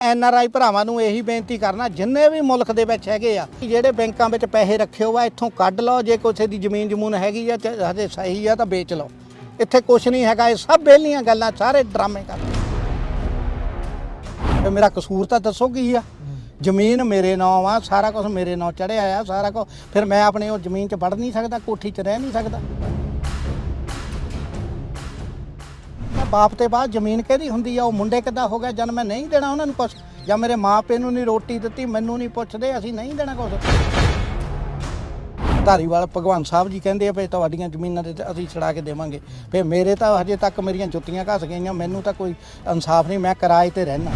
ਐਨ R ਆਈ ਭਰਾਵਾਂ ਨੂੰ ਇਹੀ ਬੇਨਤੀ ਕਰਨਾ, ਜਿੰਨੇ ਵੀ ਮੁਲਕ ਦੇ ਵਿੱਚ ਹੈਗੇ ਆ ਕਿ ਜਿਹੜੇ ਬੈਂਕਾਂ ਵਿੱਚ ਪੈਸੇ ਰੱਖੇ ਹੋਆ ਇੱਥੋਂ ਕੱਢ ਲਓ, ਜੇ ਕਿਸੇ ਦੀ ਜ਼ਮੀਨ ਜਮੂਨ ਹੈਗੀ ਆ ਤੇ ਹਜੇ ਸਹੀ ਆ ਤਾਂ ਵੇਚ ਲਓ। ਇੱਥੇ ਕੁਝ ਨਹੀਂ ਹੈਗਾ, ਇਹ ਸਭ ਬੇਲੀਆਂ ਗੱਲਾਂ, ਸਾਰੇ ਡਰਾਮੇ ਕਰ ਤੇ ਮੇਰਾ ਕਸੂਰ ਤਾਂ ਦੱਸੋ ਕੀ ਆ? ਜ਼ਮੀਨ ਮੇਰੇ ਨਾਂ ਆ, ਸਾਰਾ ਕੁਝ ਮੇਰੇ ਨਾਂ ਚੜਿਆ ਆ, ਸਾਰਾ ਕੁਝ ਫਿਰ ਮੈਂ ਆਪਣੇ ਉਹ ਜ਼ਮੀਨ 'ਚ ਵੜ ਨਹੀਂ ਸਕਦਾ, ਕੋਠੀ 'ਚ ਰਹਿ ਨਹੀਂ ਸਕਦਾ। ਮੈਂ ਬਾਪ ਤੇ ਬਾਅਦ ਜ਼ਮੀਨ ਕਿਹਦੀ ਹੁੰਦੀ ਆ, ਉਹ ਮੁੰਡੇ ਕਿੱਦਾਂ ਹੋ ਗਿਆ ਜਦ ਮੈਂ ਨਹੀਂ ਦੇਣਾ ਉਹਨਾਂ ਨੂੰ ਕੁਛ, ਜਾਂ ਮੇਰੇ ਮਾਪੇ ਨੂੰ ਨਹੀਂ ਰੋਟੀ ਦਿੱਤੀ, ਮੈਨੂੰ ਨਹੀਂ ਪੁੱਛਦੇ, ਅਸੀਂ ਨਹੀਂ ਦੇਣਾ ਕੁਛ। ਧਾਰੀਵਾਲ ਭਗਵਾਨ ਸਾਹਿਬ ਜੀ ਕਹਿੰਦੇ ਆ, ਵੀ ਤੁਹਾਡੀਆਂ ਜ਼ਮੀਨਾਂ ਤੇ ਅਸੀਂ ਛੜਾ ਕੇ ਦੇਵਾਂਗੇ। ਫਿਰ ਮੇਰੇ ਤਾਂ ਹਜੇ ਤੱਕ ਮੇਰੀਆਂ ਜੁੱਤੀਆਂ ਘਸ ਗਈਆਂ, ਮੈਨੂੰ ਤਾਂ ਕੋਈ ਇਨਸਾਫ ਨਹੀਂ, ਮੈਂ ਕਿਰਾਏ ਤੇ ਰਹਿਣਾ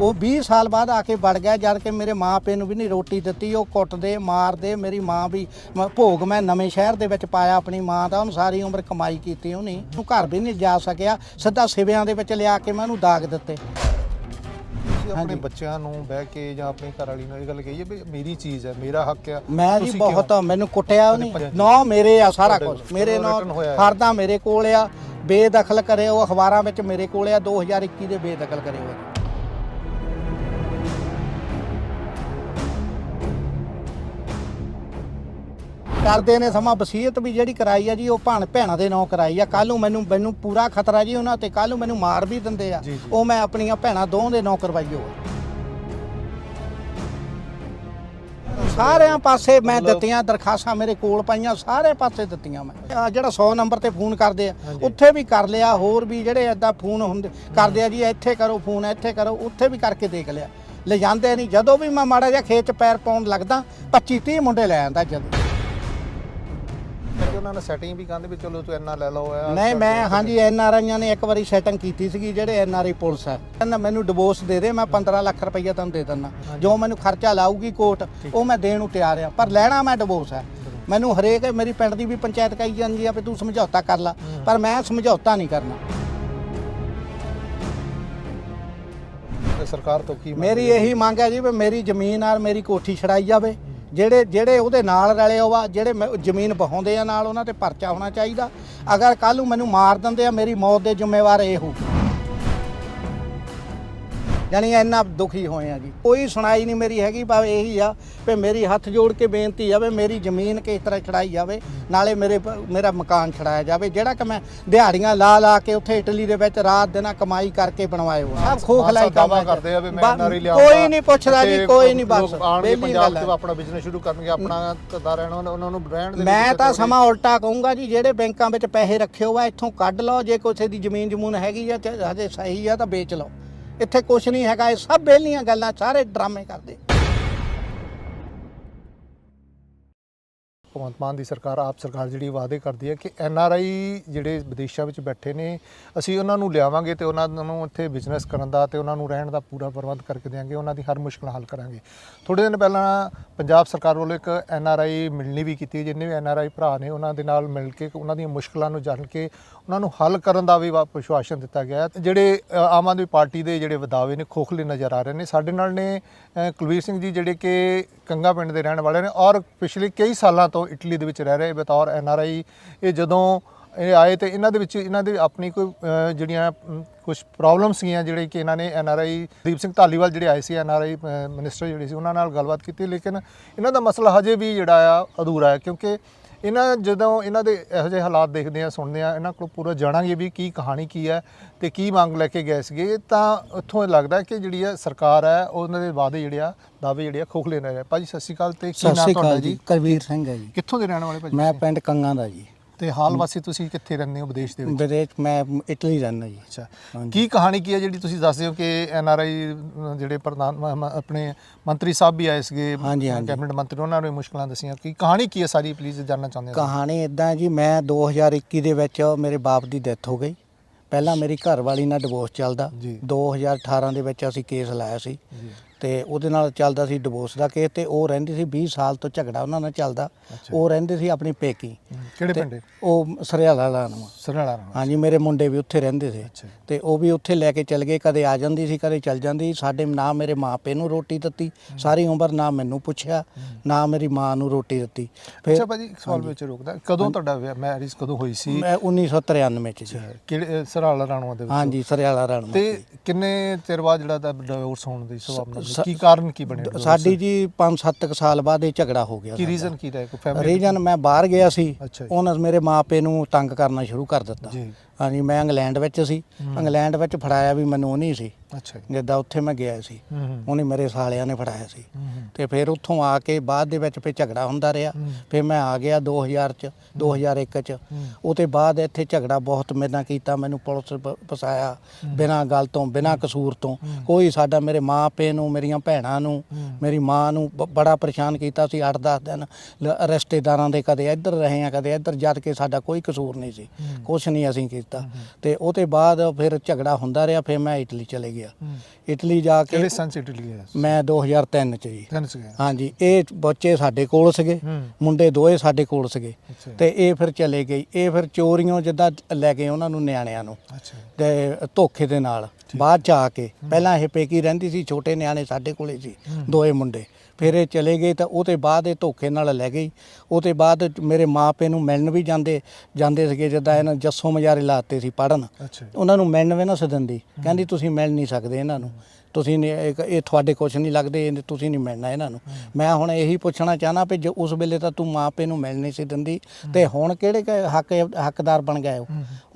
ਉਹ 20 ਸਾਲ ਬਾਅਦ ਆ ਕੇ ਵੜ ਗਿਆ ਜਦ ਕਿ ਮੇਰੇ ਮਾਪੇ ਨੂੰ ਵੀ ਨਹੀਂ ਰੋਟੀ ਦਿੱਤੀ ਉਹ ਕੁੱਟਦੇ ਮਾਰਦੇ ਮੇਰੀ ਮਾਂ ਵੀ ਮ- ਭੋਗ ਮੈਂ ਨਵੇਂ ਸ਼ਹਿਰ ਦੇ ਵਿੱਚ ਪਾਇਆ ਆਪਣੀ ਮਾਂ ਦਾ ਉਹਨੂੰ ਸਾਰੀ ਉਮਰ ਕਮਾਈ ਕੀਤੀ ਉਹਨੇ ਉਹ ਘਰ ਵੀ ਨਹੀਂ ਜਾ ਸਕਿਆ ਸਿੱਧਾ ਸਿਵਿਆਂ ਦੇ ਵਿੱਚ ਲਿਆ ਕੇ ਮੈਂ ਉਹਨੂੰ ਦਾਗ ਦਿੱਤੇ ਤੁਸੀਂ ਆਪਣੇ। ਬੱਚਿਆਂ ਨੂੰ ਬਹਿ ਕੇ ਜਾਂ ਆਪਣੀ ਘਰ ਵਾਲੀ ਨੂੰ ਇਹ ਗੱਲ ਕਹੀਏ ਵੀ ਮੇਰੀ ਚੀਜ਼ ਹੈ ਮੇਰਾ ਹੱਕ ਆ ਮੈਂ ਜੀ ਤੁਸੀਂ ਬਹੁਤ? ਮੈਨੂੰ ਕੁੱਟਿਆ ਉਹਨੇ ਨੌ ਮੇਰੇ ਆ ਸਾਰਾ ਕੁਝ ਮੇਰੇ ਨੌ written ਹੋਇਆ ਹੈ। ਫਰਦਾ ਮੇਰੇ ਕੋਲ ਆ ਬੇਦਖਲ ਕਰੇ ਉਹ ਅਖਬਾਰਾਂ ਵਿੱਚ ਮੇਰੇ ਕੋਲ ਆ 2021 ਦੇ ਬੇਦਖਲ ਕਰੇ ਹੋਏ ਕਰਦੇ ਨੇ ਸਮਾਂ ਵਸੀਅਤ ਵੀ ਜਿਹੜੀ ਕਰਾਈ ਆ ਜੀ ਉਹ ਭਾਣ ਭੈਣਾਂ ਦੇ ਨਾਂ ਕਰਾਈ ਆ। ਕੱਲ ਨੂੰ ਮੈਨੂੰ ਮੈਨੂੰ ਪੂਰਾ ਖਤਰਾ ਜੀ ਉਹਨਾਂ ਤੇ ਕੱਲ ਨੂੰ ਮੈਨੂੰ ਮਾਰ ਵੀ ਦਿੰਦੇ ਆ। ਉਹ ਮੈਂ ਆਪਣੀਆਂ ਭੈਣਾਂ ਦੋਹਾਂ ਦੇ ਨਾਂ ਕਰਵਾਈ ਹੋ ਸਾਰਿਆਂ ਪਾਸੇ ਮੈਂ ਦਿੱਤੀਆਂ ਦਰਖਾਸਤਾਂ ਮੇਰੇ ਕੋਲ ਪਾਈਆਂ ਸਾਰੇ ਪਾਸੇ ਦਿੱਤੀਆਂ ਮੈਂ। ਆਹ ਜਿਹੜਾ 100 ਨੰਬਰ ਤੇ ਫੋਨ ਕਰਦੇ ਆ। ਉੱਥੇ ਵੀ ਕਰ ਲਿਆ ਹੋਰ ਵੀ ਜਿਹੜੇ ਐਦਾਂ ਫੋਨ ਹੁੰਦੇ ਕਰਦੇ ਆ ਜੀ ਇੱਥੇ ਕਰੋ ਫੋਨ ਇੱਥੇ ਕਰੋ ਉੱਥੇ ਵੀ ਕਰਕੇ ਦੇਖ ਲਿਆ। ਲੈ ਜਾਂਦੇ ਨਹੀਂ ਜਦੋਂ ਵੀ ਮੈਂ ਮਾੜਾ ਜਿਹਾ ਖੇਤ ਚ ਪੈਰ ਪਾਉਣ ਲੱਗਦਾ 25 30 ਮੁੰਡੇ ਲੈ ਆਂਦਾ ਜਦ। ਕਿ ਉਹਨਾਂ ਨੇ ਸੈਟਿੰਗ ਵੀ ਕਹਿੰਦੇ ਵੀ ਚਲੋ ਤੂੰ ਇੰਨਾ ਲੈ ਲਓ ਆ ਨਹੀਂ ਮੈਂ ਹਾਂਜੀ ਐਨ ਆਰ ਆਈਆਂ ਨੇ ਇੱਕ ਵਾਰੀ ਸੈਟਿੰਗ ਕੀਤੀ ਸੀਗੀ ਜਿਹੜੇ ਐਨ ਆਰ ਆਈ ਪੁਲਿਸ ਹੈ। ਕਹਿੰਦਾ ਮੈਨੂੰ ਡਿਵੋਰਸ ਦੇ ਦੇ ਮੈਂ 15 ਲੱਖ ਰੁਪਈਆ ਤੁਹਾਨੂੰ ਦੇ ਦਿੰਦਾ। ਜੋ ਮੈਨੂੰ ਖਰਚਾ ਲਾਊਗੀ ਕੋਰਟ ਉਹ ਮੈਂ ਦੇਣ ਨੂੰ ਤਿਆਰ ਆ ਪਰ ਲੈਣਾ ਮੈਂ ਡਿਵੋਰਸ ਹੈ। ਮੈਨੂੰ ਹਰੇਕ ਮੇਰੀ ਪਿੰਡ ਦੀ ਵੀ ਪੰਚਾਇਤ ਕਹੀ ਜਾਂਦੀ ਆ ਵੀ ਤੂੰ ਸਮਝੌਤਾ ਕਰ ਲੈ। ਪਰ ਮੈਂ ਸਮਝੌਤਾ ਨਹੀਂ ਕਰਨਾ। ਸਰਕਾਰ ਤੋਂ ਕੀ ਮੇਰੀ ਇਹੀ ਮੰਗ ਹੈ ਜੀ ਵੀ ਮੇਰੀ ਜ਼ਮੀਨ ਨਾਲ ਮੇਰੀ ਕੋਠੀ ਛੜਾਈ ਜਾਵੇ। ਜਿਹੜੇ ਜਿਹੜੇ ਉਹਦੇ ਨਾਲ ਰਲੇ ਹੋਆ ਜਿਹੜੇ ਮੈਂ- ਜ਼ਮੀਨ ਬਹਾਉਂਦੇ ਆ ਨਾਲ ਉਹਨਾਂ ਤੇ ਪਰਚਾ ਹੋਣਾ ਚਾਹੀਦਾ। ਅਗਰ ਕੱਲ ਨੂੰ ਮੈਨੂੰ ਮਾਰ ਦਿੰਦੇ ਆ, ਮੇਰੀ ਮੌਤ ਦੇ ਜ਼ਿੰਮੇਵਾਰ ਇਹ ਹੋ। ਯਾਨੀ ਇੰਨਾ ਦੁਖੀ ਹੋਏ ਆ ਜੀ। ਕੋਈ ਸੁਣਾਈ ਨਹੀਂ ਮੇਰੀ ਹੈਗੀ ਬਾ ਇਹੀ ਆ ਵੀ ਮੇਰੀ ਹੱਥ ਜੋੜ ਕੇ ਬੇਨਤੀ ਆ ਵੀ ਮੇਰੀ ਜ਼ਮੀਨ ਕਿਸ ਤਰ੍ਹਾਂ ਛੜਾਈ ਜਾਵੇ ਨਾਲੇ ਮੇਰੇ ਪ- ਮੇਰਾ ਮਕਾਨ ਛੜਾਇਆ ਜਾਵੇ ਜਿਹੜਾ ਕਿ ਮੈਂ ਦਿਹਾੜੀਆਂ ਲਾ ਲਾ ਕੇ ਉੱਥੇ ਇਟਲੀ ਦੇ ਵਿੱਚ ਰਾਤ ਦਿਨਾਂ ਕਮਾਈ ਕਰਕੇ ਬਣਵਾਏ ਹੋ ਸਭ ਖੋਖਲਾਈ ਕੰਮ ਦਾਵਾ ਹੈ। ਕਰਦੇ ਆ ਵੀ ਮੈਂ ਬਾ- ਐਨਆਰਆਈ ਲਿਆਉਂਗਾ ਕੋਈ ਨਹੀਂ ਪੁੱਛਦਾ ਜੀ ਕੋਈ ਨਹੀਂ ਬਸ। ਆਣਗੇ ਵਿਹਲੀ ਪੰਜਾਬ ਗੱਲ ਹੈ। ਆਪਣਾ ਬਿਜ਼ਨਸ ਸ਼ੁਰੂ ਕਰਨਗੇ ਆਪਣਾ ਧੰਦਾ ਰਹਿਣਾ ਉਹਨਾਂ- ਉਹਨਾਂ ਨੂੰ ਰਹਿਣ ਦੇ ਮੈਂ ਤਾਂ ਸਮਾਂ ਉਲਟਾ ਕਹੂੰਗਾ ਜੀ ਜਿਹੜੇ ਬੈਂਕਾਂ ਵਿੱਚ ਪੈਸੇ ਰੱਖੇ ਹੋਆ ਇੱਥੋਂ ਕੱਢ ਲਓ ਜੇ ਕਿਸੇ ਦੀ ਜ਼ਮੀਨ ਜਮੂਨ ਹੈਗੀ ਆ ਤੇ ਹਜੇ ਸਹੀ ਆ ਤਾਂ ਵੇਚ ਲਓ। ਇੱਥੇ ਕੁਝ ਨਹੀਂ ਹੈਗਾ ਇਹ ਸਭ ਬੇਲੀਆਂ ਗੱਲਾਂ ਸਾਰੇ ਡਰਾਮੇ ਕਰਦੇ। ਭਗਵੰਤ ਮਾਨ ਦੀ ਸਰਕਾਰ ਆਪ ਸਰਕਾਰ ਜਿਹੜੀ ਵਾਅਦੇ ਕਰਦੀ ਹੈ ਕਿ ਐਨ ਆਰ ਆਈ ਜਿਹੜੇ ਵਿਦੇਸ਼ਾਂ ਵਿੱਚ ਬੈਠੇ ਨੇ ਅਸੀਂ ਉਹਨਾਂ ਨੂੰ ਲਿਆਵਾਂਗੇ ਤੇ ਉਹਨਾਂ ਨੂੰ ਇੱਥੇ ਬਿਜ਼ਨਸ ਕਰਨ ਦਾ ਤੇ ਉਹਨਾਂ ਨੂੰ ਰਹਿਣ ਦਾ ਪੂਰਾ ਪ੍ਰਬੰਧ ਕਰਕੇ ਦੇਵਾਂਗੇ ਉਹਨਾਂ ਦੀ ਹਰ ਮੁਸ਼ਕਲ ਹੱਲ ਕਰਾਂਗੇ ਥੋੜੇ ਦਿਨ ਪਹਿਲਾਂ ਪੰਜਾਬ ਸਰਕਾਰ ਵੱਲੋਂ ਇੱਕ ਐਨ ਆਰ ਆਈ ਮਿਲਣੀ ਵੀ ਕੀਤੀ ਜਿੰਨੇ ਵੀ ਐਨ ਆਰ ਆਈ ਭਰਾ ਨੇ ਉਹਨਾਂ ਦੇ ਨਾਲ ਮਿਲ ਕੇ ਉਹਨਾਂ ਦੀਆਂ ਮੁਸ਼ਕਲਾਂ ਨੂੰ ਜਾਣ ਕੇ ਉਹਨਾਂ ਨੂੰ ਹੱਲ ਕਰਨ ਦਾ ਵੀ ਵਾ- ਵਿਸ਼ਵਾਸਨ ਦਿੱਤਾ ਗਿਆ ਹੈ। ਜਿਹੜੇ ਆਮ ਆਦਮੀ ਪਾਰਟੀ ਦੇ ਜਿਹੜੇ ਵਿਦਾਵੇ ਨੇ ਖੋਖਲੇ ਨਜ਼ਰ ਆ ਰਹੇ ਨੇ ਸਾਡੇ ਨਾਲ ਨੇ ਅ, ਕੁਲਵੀਰ ਸਿੰਘ ਜੀ ਜਿਹੜੇ ਕਿ ਕੰਗਾ ਪਿੰਡ ਦੇ ਰਹਿਣ ਵਾਲੇ ਨੇ ਔਰ ਪਿਛਲੇ ਕਈ ਸਾਲਾਂ ਤੋਂ ਇਟਲੀ ਦੇ ਵਿੱਚ ਰਹਿ ਰਹੇ ਬਤੌਰ ਐਨ ਆਰ ਆਈ, ਇਹ ਜਦੋਂ ਇਹ ਆਏ ਤੇ ਇਹਨਾਂ ਦੇ ਵਿੱਚ ਇਹਨਾਂ ਦੇ ਆਪਣੀ ਕੋਈ ਜਿਹੜੀਆਂ ਕੁਝ ਪ੍ਰੋਬਲਮ ਸੀਗੀਆਂ ਜਿਹੜੇ ਕਿ ਇਹਨਾਂ ਨੇ N R I, Deep Singh Dhaliwal ਜਿਹੜੇ ਆਏ ਸੀ ਐਨ ਆਰ ਆਈ ਮਿਨਿਸਟਰ ਜਿਹੜੇ ਸੀ, ਉਹਨਾਂ ਨਾਲ ਗੱਲਬਾਤ ਕੀਤੀ, ਲੇਕਿਨ ਇਹਨਾਂ ਦਾ ਮਸਲਾ ਹਜੇ ਵੀ ਜਿਹੜਾ ਆ ਅਧੂਰਾ ਹੈ, ਕਿਉਂਕਿ ਇਹਨਾਂ ਜਦੋਂ ਇਹਨਾਂ ਦੇ ਇਹੋ ਜਿਹੇ ਹਾਲਾਤ ਦੇਖਦੇ ਆ ਸੁਣਦੇ ਆ ਇਹਨਾਂ ਕੋਲ ਪੂਰਾ ਜਾਣਾਂਗੇ ਵੀ ਕੀ ਕਹਾਣੀ ਕੀ ਹੈ ਤੇ ਕੀ ਮੰਗ ਲੈ ਕੇ ਗਏ ਸੀਗੇ ਤਾਂ ਉੱਥੋਂ ਇਹ ਲੱਗਦਾ ਕਿ ਜਿਹੜੀ ਆ ਸਰਕਾਰ ਹੈ ਉਹਨਾਂ ਦੇ ਵਾਅਦੇ ਜਿਹੜੇ ਆ ਦਾਅਵੇ ਜਿਹੜੇ ਆ ਖੋਖਲੇ ਨੇ ਰਹੇ। ਭਾਜੀ ਸਤਿ ਸ਼੍ਰੀ ਅਕਾਲ ਤੇ ਕੀ ਨਾਮ ਤੁਹਾਡਾ ਜੀ? ਕਰਵੀਰ ਸਿੰਘ ਹੈ ਜੀ। ਕਿੱਥੋਂ ਦੇ ਰਹਿਣ ਵਾਲੇ ਭਾਜੀ ਮੈਂ? ਪਿੰਡ ਕੰਗਾ ਦਾ ਜੀ। ਤੇ ਹਾਲ ਵਾਸੀ ਤੁਸੀਂ ਕਿੱਥੇ ਰਹਿੰਦੇ ਹੋ ਵਿਦੇਸ਼ ਦੇ ਵਿੱਚ? ਵਿਦੇਸ਼ ਮੈਂ ਇਟਲੀ ਰਹਿੰਦਾ ਜੀ। ਅੱਛਾ। ਕੀ ਕਹਾਣੀ ਕੀ ਹੈ ਜਿਹੜੀ ਤੁਸੀਂ ਦੱਸਦੇ ਹੋ ਕਿ ਐਨ ਆਰ ਆਈ ਜਿਹੜੇ ਪ੍ਰਧਾਨ ਮ- ਮ- ਆਪਣੇ ਮੰਤਰੀ ਸਾਹਿਬ ਵੀ ਆਏ ਸੀਗੇ ਹਾਂਜੀ, ਹਾਂਜੀ। ਕੈਬਨਿਟ ਮੰਤਰੀ ਉਹਨਾਂ ਨੇ ਮੁਸ਼ਕਲਾਂ ਦੱਸੀਆਂ। ਕੀ ਕਹਾਣੀ ਕੀ ਹੈ ਸਾਰੀ ਪਲੀਜ਼ ਜਾਨਣਾ ਚਾਹੁੰਦੇ ਹਾਂ? ਕਹਾਣੀ ਇਦਾਂ ਜੀ ਮੈਂ 2021 ਦੇ ਵਿੱਚ ਮੇਰੇ ਬਾਪ ਦੀ ਡੈਥ ਹੋ ਗਈ। ਪਹਿਲਾਂ ਮੇਰੀ ਘਰ ਵਾਲੀ ਨਾਲ ਡਿਵੋਰਸ ਚੱਲਦਾ। ਜੀ। 2018 ਦੇ ਵਿੱਚ ਅਸੀਂ ਕੇਸ ਲਾਇਆ ਸੀ। ਜੀ। ਤੇ ਉਹਦੇ ਨਾਲ ਚੱਲਦਾ ਸੀ ਡਿਵੋਰਸ ਦਾ ਕੇਸ ਤੇ ਉਹ ਰਹਿੰਦੀ ਸੀ 20 ਸਾਲ ਤੋਂ ਝਗੜਾ ਉਹਨਾਂ ਨਾਲ ਚੱਲਦਾ। ਅੱਛਾ। ਉਹ ਰਹਿੰਦੇ ਸੀ ਆਪਣੀ ਪੇਕੀ। ਕਿਹੜੇ ਪਿੰਡ? ਉਹ ਸਰਿਆਲਾ ਲਾਣ ਸਰਨਾਲਾ ਰਾਣਾ ਹਾਂਜੀ ਮੇਰੇ ਮੁੰਡੇ ਵੀ ਉੱਥੇ ਰਹਿੰਦੇ ਸੀ। ਅੱਛਾ। ਤੇ ਉਹ ਵੀ ਉੱਥੇ ਲੈ ਕੇ ਚਲ ਗਏ ਕਦੇ ਆ ਜਾਂਦੀ ਸੀ ਕਦੇ ਚਲ ਜਾਂਦੀ। ਸਾਡੇ ਨਾ ਮੇਰੇ ਮਾਪੇ ਨੂੰ ਰੋਟੀ ਦਿੱਤੀ। ਸਾਰੀ ਉਮਰ ਨਾ ਮੈਨੂੰ ਪੁੱਛਿਆ ਨਾ ਮੇਰੀ ਮਾਂ ਨੂੰ ਰੋਟੀ ਦਿੱਤੀ। ਅੱਛਾ ਫਿਰ ਭਾਜੀ ਇੱਕ ਸਵਾਲ ਵਿੱਚ ਰੋਕਦਾ। ਕਦੋਂ ਤੁਹਾਡਾ ਮੈਰਿਜ ਕਦੋਂ ਹੋਈ ਸੀ? ਮੈਂ 1993 ਚ ਜੀ। ਕਿਹੜੇ ਸਰਨਾਲਾ ਰਾਣਵਾ ਦੇ ਵਿੱਚ? ਹਾਂਜੀ ਸਰਿਆਲਾ ਰਾਣ ਤੇ ਕਿੰਨੇ ਚਿਰ ਬਾਅਦ ਜਿਹੜਾ ਦਾ ਡਿਵੋਰਸ ਹੋਣ ਦੀ ਸੰਭਾਵਨਾ ਸੀ ਕੀ ਕਾਰਨ ਕੀ ਬਣਿਆ divorce ਸਾਡੀ ਜੀ 5-7 ਸਾਲ ਬਾਅਦ ਇਹ ਝਗੜਾ ਹੋ ਗਿਆ ਕੀ ਸਾਡਾ। ਰੀਜ਼ਨ ਕੀ ਰਿਹਾ ਕੋਈ ਫੈਮਿਲੀ ਰੀਜਨ ਮੈਂ ਬਾਹਰ ਗਿਆ ਸੀ ਅੱਛਾ ਜੀ। ਉਹਨਾਂ ਮੇਰੇ ਮਾਪੇ ਨੂੰ ਤੰਗ ਕਰਨਾ ਸ਼ੁਰੂ ਕਰ ਦਿੱਤਾ। ਜੀ। ਹਾਂਜੀ ਮੈਂ ਇੰਗਲੈਂਡ ਵਿੱਚ ਸੀ। ਇੰਗਲੈਂਡ ਵਿੱਚ ਫੜਾਇਆ ਵੀ ਮੈਨੂੰ ਉਹ ਨਹੀਂ ਸੀ। ਅੱਛਾ ਜੀ। ਜਿੱਦਾਂ ਉੱਥੇ ਮੈਂ ਗਿਆ ਸੀ। ਉਹਨੇ ਮੇਰੇ ਸਾਲਿਆਂ ਨੇ ਫੜਾਇਆ ਸੀ। ਤੇ ਫਿਰ ਉੱਥੋਂ ਆ ਕੇ ਬਾਅਦ ਦੇ ਵਿੱਚ ਫਿਰ ਝਗੜਾ ਹੁੰਦਾ ਰਿਹਾ। ਫਿਰ ਮੈਂ ਆ ਗਿਆ 2000 ਚ 2001 ਚ। ਹੂੰ। ਉਹ ਤੇ ਬਾਅਦ ਇੱਥੇ ਝਗੜਾ ਬਹੁਤ ਮੇਰੇ ਨਾਲ ਕੀਤਾ ਮੈਨੂੰ ਪੁਲਿਸ ਫਸਾਇਆ ਬਿਨਾਂ ਗੱਲ ਤੋਂ ਬਿਨਾਂ ਕਸੂਰ ਤੋਂ। ਕੋਈ ਸਾਡਾ ਮੇਰੇ ਮਾਂ ਪਿਓ ਨੂੰ ਮੇਰੀਆਂ ਭੈਣਾਂ ਨੂੰ। ਮੇਰੀ ਮਾਂ ਨੂੰ ਬੜਾ ਪਰੇਸ਼ਾਨ ਕੀਤਾ ਸੀ 8-10 ਦਿਨ। ਰਿਸ਼ਤੇਦਾਰਾਂ ਦੇ ਕਦੇ ਇੱਧਰ ਰਹੇ ਆ ਕਦੇ ਇੱਧਰ ਜਦ ਕੇ ਸਾਡਾ ਕੋਈ ਕਸੂਰ ਨਹੀਂ ਸੀ। ਕੁਛ ਨਹੀਂ ਅਸੀਂ ਕੀਤਾ। ਤੇ ਉਹ ਤੇ ਬਾਅਦ ਫਿਰ ਝਗੜਾ ਹੁੰਦਾ ਰਿਹਾ ਫਿਰ ਮੈਂ ਇਟਲੀ ਚਲੇ ਗਿਆ। ਇਟਲੀ ਜਾ ਕੇ ਕਿਹੜੇ ਸੰਨ ਲਈ ਹੈ ਮੈਂ 2003 ਚ ਜੀ। ਹਾਂਜੀ ਇਹ ਬੱਚੇ ਸਾਡੇ ਕੋਲ ਸੀਗੇ ਮੁੰਡੇ ਦੋਏ ਸਾਡੇ ਕੋਲ ਸੀਗੇ। ਤੇ ਇਹ ਫਿਰ ਚਲੇ ਗਈ ਇਹ ਫਿਰ ਚੋਰੀਆਂ ਜਿੱਦਾਂ ਲੈ ਗਏ ਉਹਨਾਂ ਨੂੰ ਨਿਆਣਿਆਂ ਨੂੰ। ਤੇ ਧੋਖੇ ਦੇ ਨਾਲ। ਬਾਅਦ ਚ ਆ ਕੇ ਪਹਿਲਾਂ ਇਹ ਪੇਕੀ ਰਹਿੰਦੀ ਸੀ ਛੋਟੇ ਨਿਆਣੇ ਸਾਡੇ ਕੋਲੇ ਸੀ। ਦੋਏ ਮੁੰਡੇ। ਫਿਰ ਇਹ ਚਲੇ ਗਏ ਤਾਂ ਉਹਦੇ ਬਾਅਦ ਇਹ ਧੋਖੇ ਨਾਲ ਲੈ ਗਈ। ਉਹਦੇ ਬਾਅਦ ਮੇਰੇ ਮਾਪੇ ਨੂੰ ਮਿਲਣ ਵੀ ਜਾਂਦੇ ਜਾਂਦੇ ਸੀਗੇ ਜਿੱਦਾਂ ਇਹਨਾਂ ਜੱਸੋ ਮਜਾਰੇ ਲਾਤੇ ਸੀ ਪੜਨ ਅੱਛਾ। ਉਹਨਾਂ ਨੂੰ ਮਿਲਣ ਵੀ ਨਾ ਸਦੰਦੀ ਕਹਿੰਦੀ ਤੁਸੀਂ ਮਿਲ ਨਹੀਂ ਸਕਦੇ ਇਹਨਾਂ ਨੂੰ। ਤੁਸੀਂ ਨੇ ਇਹ ਇਹ ਤੁਹਾਡੇ ਕੁਛ ਨਹੀਂ ਲੱਗਦੇ ਇਹ ਤੁਸੀਂ ਨਹੀਂ ਮਿਲਣਾ ਇਹਨਾਂ ਨੂੰ। ਮੈਂ ਹੁਣ ਇਹੀ ਪੁੱਛਣਾ ਚਾਹਨਾ ਵੀ ਜੇ ਉਸ ਵੇਲੇ ਤਾਂ ਤੂੰ ਮਾਪੇ ਨੂੰ ਮਿਲ ਨਹੀਂ ਸੀ ਦਿੰਦੀ ਤੇ ਹੁਣ ਕਿਹੜੇ ਕ- ਹੱਕ ਹੱਕਦਾਰ ਬਣ ਗਏ ਹੋ।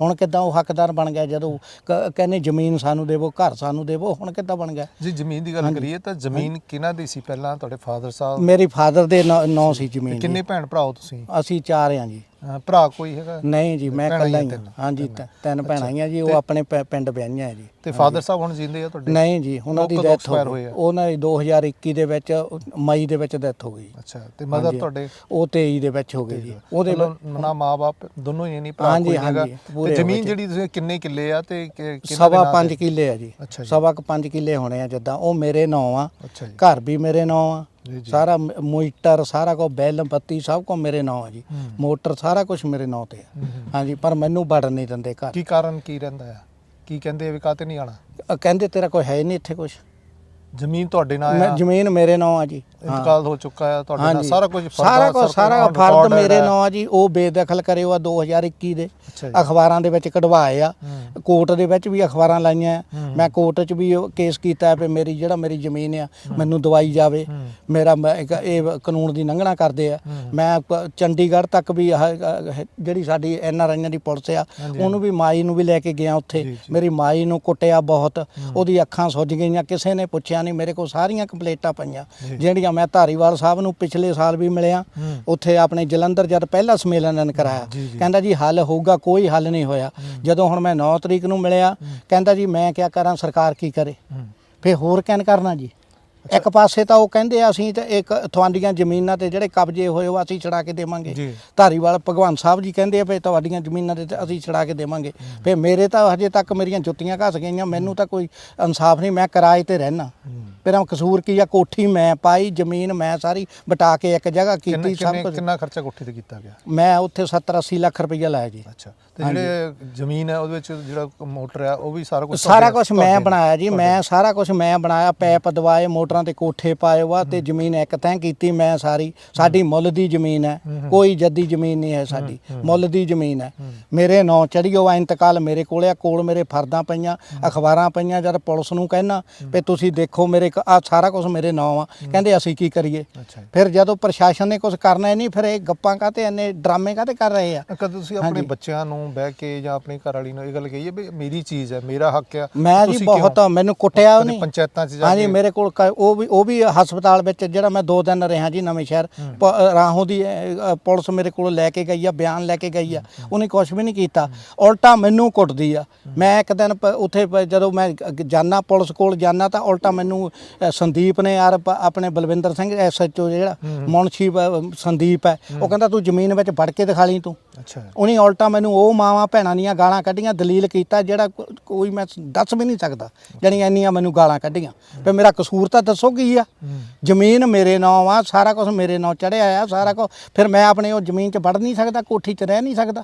ਹੁਣ ਕਿੱਦਾਂ ਉਹ ਹੱਕਦਾਰ ਬਣ ਗਿਆ ਜਦੋਂ ਕ- ਕਹਿੰਦੇ ਜ਼ਮੀਨ ਸਾਨੂੰ ਦੇਵੋ ਘਰ ਸਾਨੂੰ ਦੇਵੋ ਹੁਣ ਕਿੱਦਾਂ ਬਣ ਗਿਆ? ਜੀ ਜ਼ਮੀਨ ਦੀ ਗੱਲ ਕਰੀਏ ਤਾਂ ਜ਼ਮੀਨ ਕਿਹਨਾਂ ਦੀ ਸੀ ਪਹਿਲਾਂ? ਤੁਹਾਡੇ ਫਾਦਰ ਸਾਹਿਬ? ਮੇਰੀ ਫਾਦਰ ਦੇ ਨਾਂ ਸੀ ਜ਼ਮੀਨ ਕਿੰਨੇ। ਭੈਣ ਭਰਾ ਹੋ ਤੁਸੀਂ? ਅਸੀਂ ਚਾਰ ਆ ਜੀ। ਭਰਾ ਕੋਈ ਹੈਗਾ? ਨਹੀਂ ਜੀ ਮੈਂ ਇਕੱਲਾ ਆ ਹੀ? ਹਾਂ। ਹਾਂਜੀ ਤਿੰਨ। ਤ- ਤਿੰਨ ਭੈਣਾਂ ਹੀ ਆ ਜੀ ਉਹ ਆਪਣੇ ਪ- ਪਿੰਡ ਵਿਆਹੀਆਂ ਹੈ ਜੀ। ਤੇ ਫਾਦਰ ਸਾਹਿਬ ਹੁਣ ਜਿੰਦੇ ਆ ਤੁਹਾਡੇ? ਨਹੀਂ ਜੀ ਉਹਨਾਂ ਉਹ ਦੀ ਕਦੋਂ ਡੈਥ expire ਹੋ ਹੋਏ ਗਈ। ਆ? ਉਹਨਾਂ ਦੀ 2021 ਦੇ ਵਿੱਚ ਮਈ ਦੇ ਵਿੱਚ ਡੈਥ ਹੋ ਗਈ ਅੱਛਾ ਤੇ ਮਦਰ ਹਾਂਜੀ। ਤੁਹਾਡੇ? ਉਹ 23 ਦੇ ਵਿੱਚ ਹੋ ਗਈ ਜੀ। ਉਹਦੇ ਨਾ ਮਾਂ-ਬਾਪ ਦੋਨੋਂ ਹੀ ਨਹੀਂ ਭਰਾ ਹਾਂਜੀ, ਕੋਈ ਹੈਗਾ। ਹਾਂਜੀ, ਤੇ ਜ਼ਮੀਨ। ਜਿਹੜੀ ਤੁਸੀਂ ਕਿੰਨੇ ਕਿੱਲੇ ਆ ਤੇ ਕਿ- ਕਿਹਨਾਂ ਦੇ ਸਵਾ ਨਾਂ 5 ਤੇ? ਕਿੱਲੇ ਆ ਜੀ। ਅੱਛਾ ਜੀ। ਸਵਾ ਕੁ 5 ਕਿੱਲੇ ਹੋਣੇ ਆ ਜਿੱਦਾਂ ਉਹ ਮੇਰੇ ਨਾਂ ਆ। ਅੱਛਾ ਜੀ। ਘਰ ਵੀ ਮੇਰੇ ਨਾਂ ਆ। ਸਾਰਾ ਮੀਟਰ ਸਾਰਾ ਕੋ ਬੈਲ ਬੱਤੀ ਸਭ ਕੋ ਮੇਰੇ ਨਾਂ ਆ ਜੀ। ਹੂੰ। ਮੋਟਰ ਸਾਰਾ ਕੁਝ ਮੇਰੇ ਨਾਂ ਤੇ ਆ ਹੂੰ, ਹੂੰ। ਹਾਂਜੀ ਪਰ ਮੈਨੂੰ ਵੜਨ ਨਹੀਂ ਦਿੰਦੇ ਘਰ। ਕੀ ਕਾਰਨ ਕੀ ਰਹਿੰਦਾ ਆ? ਕੀ ਕਹਿੰਦੇ ਵੀ ਕਾਤੇ ਨਹੀਂ ਆਣਾ ਕਹਿੰਦੇ ਤੇਰਾ ਕੋਈ ਹੈ ਹੀ ਨਹੀਂ ਇੱਥੇ ਕੁਝ ਜ਼ਮੀਨ ਤੁਹਾਡੇ ਨਾਲ ਮੈਂ ਆ ਜ਼ਮੀਨ ਮੇਰੇ ਨਾਂ ਆ ਜੀ ਹਾਂ। ਇੰਤਕਾਲ ਹੋ ਚੁੱਕਾ ਆ ਤੁਹਾਡੇ ਨਾਲ ਹਾਂਜੀ। ਸਾਰਾ ਕੁਝ ਸਾਰਾ ਕੁਝ ਸਾਰਾ ਫਰਦ ਮੇਰੇ ਨਾਂ ਆ ਜੀ ਉਹ ਬੇਦਖਲ ਕਰਿਓ ਆ 2021 ਦੇ ਅੱਛਾ ਜੀ ਅਖਬਾਰਾਂ ਦੇ ਵਿੱਚ ਕਢਵਾਏ ਆ ਹੂੰ। ਕੋਰਟ ਦੇ ਵਿੱਚ ਵੀ ਅਖਬਾਰਾਂ ਲਾਈਆਂ ਆ। ਹੂੰ। ਮੈਂ ਕੋਰਟ 'ਚ ਵੀ ਉਹ ਕੇਸ ਕੀਤਾ ਹੈ ਵੀ ਮੇਰੀ ਜਿਹੜਾ ਮੇਰੀ ਜ਼ਮੀਨ ਆ ਮੈਨੂੰ ਦਵਾਈ ਜਾਵੇ ਹੂੰ। ਮੇਰਾ ਮੈਂ ਇੱਕ ਇਹ ਕਾਨੂੰਨ ਦੀ ਲੰਘਣਾ ਕਰਦੇ ਆ ਹੂੰ। ਮੈਂ ਪ- ਚੰਡੀਗੜ੍ਹ ਤੱਕ ਵੀ ਆਹ, ਜਿਹੜੀ ਸਾਡੀ ਐਨ ਆਰ ਆਈਆਂ ਦੀ ਪੁਲਿਸ ਆ ਹਾਂਜੀ। ਉਹਨੂੰ ਵੀ ਮਾਈ ਨੂੰ ਵੀ ਲੈ ਕੇ ਗਿਆ ਉੱਥੇ ਜੀ। ਮੇਰੀ ਮਾਈ ਨੂੰ ਕੁੱਟਿਆ ਬਹੁਤ ਉਹਦੀ ਅੱਖਾਂ ਸੁੱਜ ਗਈਆਂ ਕਿਸੇ ਨੇ ਪੁੱਛਿਆ ਨਹੀਂ ਮੇਰੇ ਕੋਲ ਸਾਰੀਆਂ ਕੰਪਲੇਂਟਾਂ ਪਈਆਂ। ਜਿਹੜੀਆਂ ਮੈਂ ਧਾਰੀਵਾਲ ਸਾਹਿਬ ਨੂੰ ਪਿਛਲੇ ਸਾਲ ਵੀ ਮਿਲਿਆ। ਉੱਥੇ ਆਪਣੇ ਜਲੰਧਰ ਜਦ ਪਹਿਲਾ ਸੰਮੇਲਨ ਕਰਾਇਆ। ਕਹਿੰਦਾ ਜੀ ਹੱਲ ਹੋਊਗਾ ਕੋਈ ਹੱਲ ਨਹੀਂ ਹੋਇਆ ਜਦੋਂ ਹੁਣ ਮੈਂ 9 ਤਰੀਕ ਨੂੰ ਮਿਲਿਆ ਕਹਿੰਦਾ ਜੀ ਮੈਂ ਕੀ ਕਰਾਂ ਸਰਕਾਰ ਕੀ ਕਰੇ। ਫੇ ਹੋਰ ਕਹਿਣ ਕਰਨਾ ਜੀ ਇੱਕ ਪਾਸੇ ਤਾਂ ਉਹ ਕਹਿੰਦੇ ਆ ਅਸੀਂ ਤੇ ਇੱਕ ਤੁਹਾਡੀਆਂ ਜ਼ਮੀਨਾਂ ਤੇ ਜਿਹੜੇ ਕਬਜ਼ੇ ਹੋਏ ਉਹ ਅਸੀਂ ਛੜਾ ਕੇ ਦੇਵਾਂਗੇ। ਜੀ। ਧਾਰੀਵਾਲ ਭਗਵਾਨ ਸਾਹਿਬ ਜੀ ਕਹਿੰਦੇ ਆ ਫੇ ਤੁਹਾਡੀਆਂ ਜ਼ਮੀਨਾਂ ਤੇ ਅਸੀਂ ਛੜਾ ਕੇ ਦੇਵਾਂਗੇ। ਫੇ ਮੇਰੇ ਤਾਂ ਹਜੇ ਤੱਕ ਮੇਰੀਆਂ ਜੁੱਤੀਆਂ ਘਸ ਗਈਆਂ ਮੈਨੂੰ ਤਾਂ ਕੋਈ ਇਨਸਾਫ ਨਹੀਂ ਮੈਂ ਕਿਰਾਏ ਤੇ ਰਹਿਣਾ। ਮੇਰਾ ਕਸੂਰ ਕੀ ਆ? ਕੋਠੀ ਮੈਂ ਪਾਈ ਜ਼ਮੀਨ ਮੈਂ ਸਾਰੀ ਬਟਾ ਕੇ ਇੱਕ ਜਗ੍ਹਾ ਕਿੰਨੇ ਕੀਤੀ ਸਭ ਕਿੰਨੇ ਕੁਝ ਕਿੰਨਾ ਖਰਚਾ ਕੋਠੀ ਤੇ ਕੀਤਾ ਗਿਆ? ਮੈਂ ਉੱਥੇ 70 80 ਲੱਖ ਰੁਪਈਆ ਲਾਇਆ ਜੀ। ਅੱਛਾ। ਤੇ ਜਿਹੜੇ ਜ਼ਮੀਨ ਹੈ ਉਹਦੇ ਵਿੱਚ ਜਿਹੜਾ ਮੋਟਰ ਆ ਉਹ ਵੀ ਸਾਰਾ ਕੁਝ ਸਾਰਾ ਕੁਝ ਮੈਂ ਬਣਾਇਆ ਜੀ ਮੈਂ ਸਾਰਾ ਕੁਝ ਮੈਂ ਬਣਾਇਆ ਪੈਪ ਦਵਾਏ ਮੋਟਰਾਂ ਤੇ ਕੋਠੇ ਪਾਏ ਵਾ ਤੇ ਜ਼ਮੀਨ ਇੱਕ ਤੈਂ ਕੀਤੀ ਮੈਂ ਸਾਰੀ। ਸਾਡੀ ਮੁੱਲ ਦੀ ਜ਼ਮੀਨ ਹੈ ਕੋਈ ਜੱਦੀ ਜ਼ਮੀਨ ਨਹੀਂ ਹੈ ਸਾਡੀ। ਮੁੱਲ ਦੀ ਜ਼ਮੀਨ ਹੈ। ਮੇਰੇ ਨਾਂ ਚੜੀ ਉਹ ਇੰਤਕਾਲ ਮੇਰੇ ਕੋਲ ਆ ਕੋਲ ਮੇਰੇ ਫਰਦਾਂ ਪਈਆਂ ਅਖਬਾਰਾਂ ਪਈਆਂ ਜਦ ਪੁਲਿਸ ਨੂੰ ਕਹਿਣਾ ਵੀ ਤੁਸੀਂ ਦੇਖੋ ਮੇਰੇ ਆ ਸਾਰਾ ਕੁਝ ਮੇਰੇ ਨਾਂ ਆ ਕਹਿੰਦੇ ਅਸੀਂ ਕੀ ਕਰੀਏ। ਫਿਰ ਜਦੋਂ ਪ੍ਰਸ਼ਾਸਨ ਨੇ ਕੁਝ ਕਰਨਾ ਨਹੀਂ ਫਿਰ ਇਹ ਗੱਪਾਂ ਕਾਤੇ ਇੰਨੇ ਡਰਾਮੇ ਕਾਤੇ ਕਰ ਰਹੇ ਆ? ਕਦੇ ਤੁਸੀਂ ਆਪਣੇ। ਬੱਚਿਆਂ ਨੂੰ ਬਹਿ ਕੇ ਜਾਂ ਆਪਣੀ ਘਰ ਵਾਲੀ ਨੂੰ ਇਹ ਗੱਲ ਕਹੀਏ ਵੀ ਮੇਰੀ ਚੀਜ਼ ਹੈ ਮੇਰਾ ਹੱਕ ਆ। ਮੈਂ ਜੀ ਤੁਸੀਂ ਬਹੁਤ? ਮੈਨੂੰ ਕੁੱਟਿਆ ਕਦੇ ਉਹਨੇ। ਪੰਚਾਇਤਾਂ 'ਚ ਜਾ ਹਾਂਜੀ ਕੇ? ਮੇਰੇ ਕੋਲ ਕ- ਉਹ ਵੀ ਉਹ ਵੀ ਹਸਪਤਾਲ ਵਿੱਚ ਜਿਹੜਾ ਮੈਂ ਦੋ ਦਿਨ ਰਿਹਾ ਜੀ ਨਵੇਂ ਸ਼ਹਿਰ ਪ- ਰਾਹੋਂ ਦੀ ਅ, ਅ, ਪੁਲਿਸ ਮੇਰੇ ਕੋਲ ਲੈ ਕੇ ਗਈ ਆ ਬਿਆਨ ਲੈ ਕੇ ਗਈ ਆ। ਉਹਨੇ ਕੁਝ ਵੀ ਨਹੀਂ ਕੀਤਾ। ਉਲਟਾ ਮੈਨੂੰ ਕੁੱਟਦੀ ਆ। ਮੈਂ ਇੱਕ ਦਿਨ ਪ- ਉੱਥੇ ਪ- ਜਦੋਂ ਮੈਂ ਜਾਨਾ ਪੁਲਿਸ ਕੋਲ ਜਾਨਾ ਤਾਂ ਉਲਟਾ ਮੈਨੂੰ ਅ, ਸੰਦੀਪ ਨੇ ਯਾਰ ਪ- ਆਪਣੇ ਬਲਵਿੰਦਰ ਸਿੰਘ ਐਸਐਚਓ ਜਿਹੜਾ ਮੁਨਸ਼ੀ ਬ- ਸੰਦੀਪ ਹੈ ਉਹ ਕਹਿੰਦਾ ਤੂੰ ਜ਼ਮੀਨ ਵਿੱਚ ਵੜ ਕੇ ਦਿਖਾ ਲਈ ਤੂੰ। ਅੱਛਾ। ਉਹਨੇ ਉਲਟਾ ਮੈਨੂੰ ਉਹ ਮਾਵਾਂ ਭੈਣਾਂ ਦੀਆਂ ਗਾਲਾਂ ਕੱਢੀਆਂ ਦਲੀਲ ਕੀਤਾ ਜਿਹੜਾ ਕੋ- ਕੋਈ ਮੈਂ ਦੱਸ ਵੀ ਨਹੀਂ ਸਕਦਾ ਜਾਣੀ ਇੰਨੀਆਂ ਮੈਨੂੰ ਗਾਲਾਂ ਕੱਢੀਆਂ। ਵੀ ਮੇਰਾ ਕਸੂਰ ਤਾਂ ਦੱਸੋ ਕੀ ਆ? ਜ਼ਮੀਨ ਮੇਰੇ ਨਾਂ ਆ ਸਾਰਾ ਕੁਝ ਮੇਰੇ ਨਾਂ ਚੜਿਆ ਆ ਸਾਰਾ ਕੁਝ ਫਿਰ ਮੈਂ ਆਪਣੇ ਉਹ ਜ਼ਮੀਨ 'ਚ ਵੜ ਨਹੀਂ ਸਕਦਾ ਕੋਠੀ 'ਚ ਰਹਿ ਨਹੀਂ ਸਕਦਾ।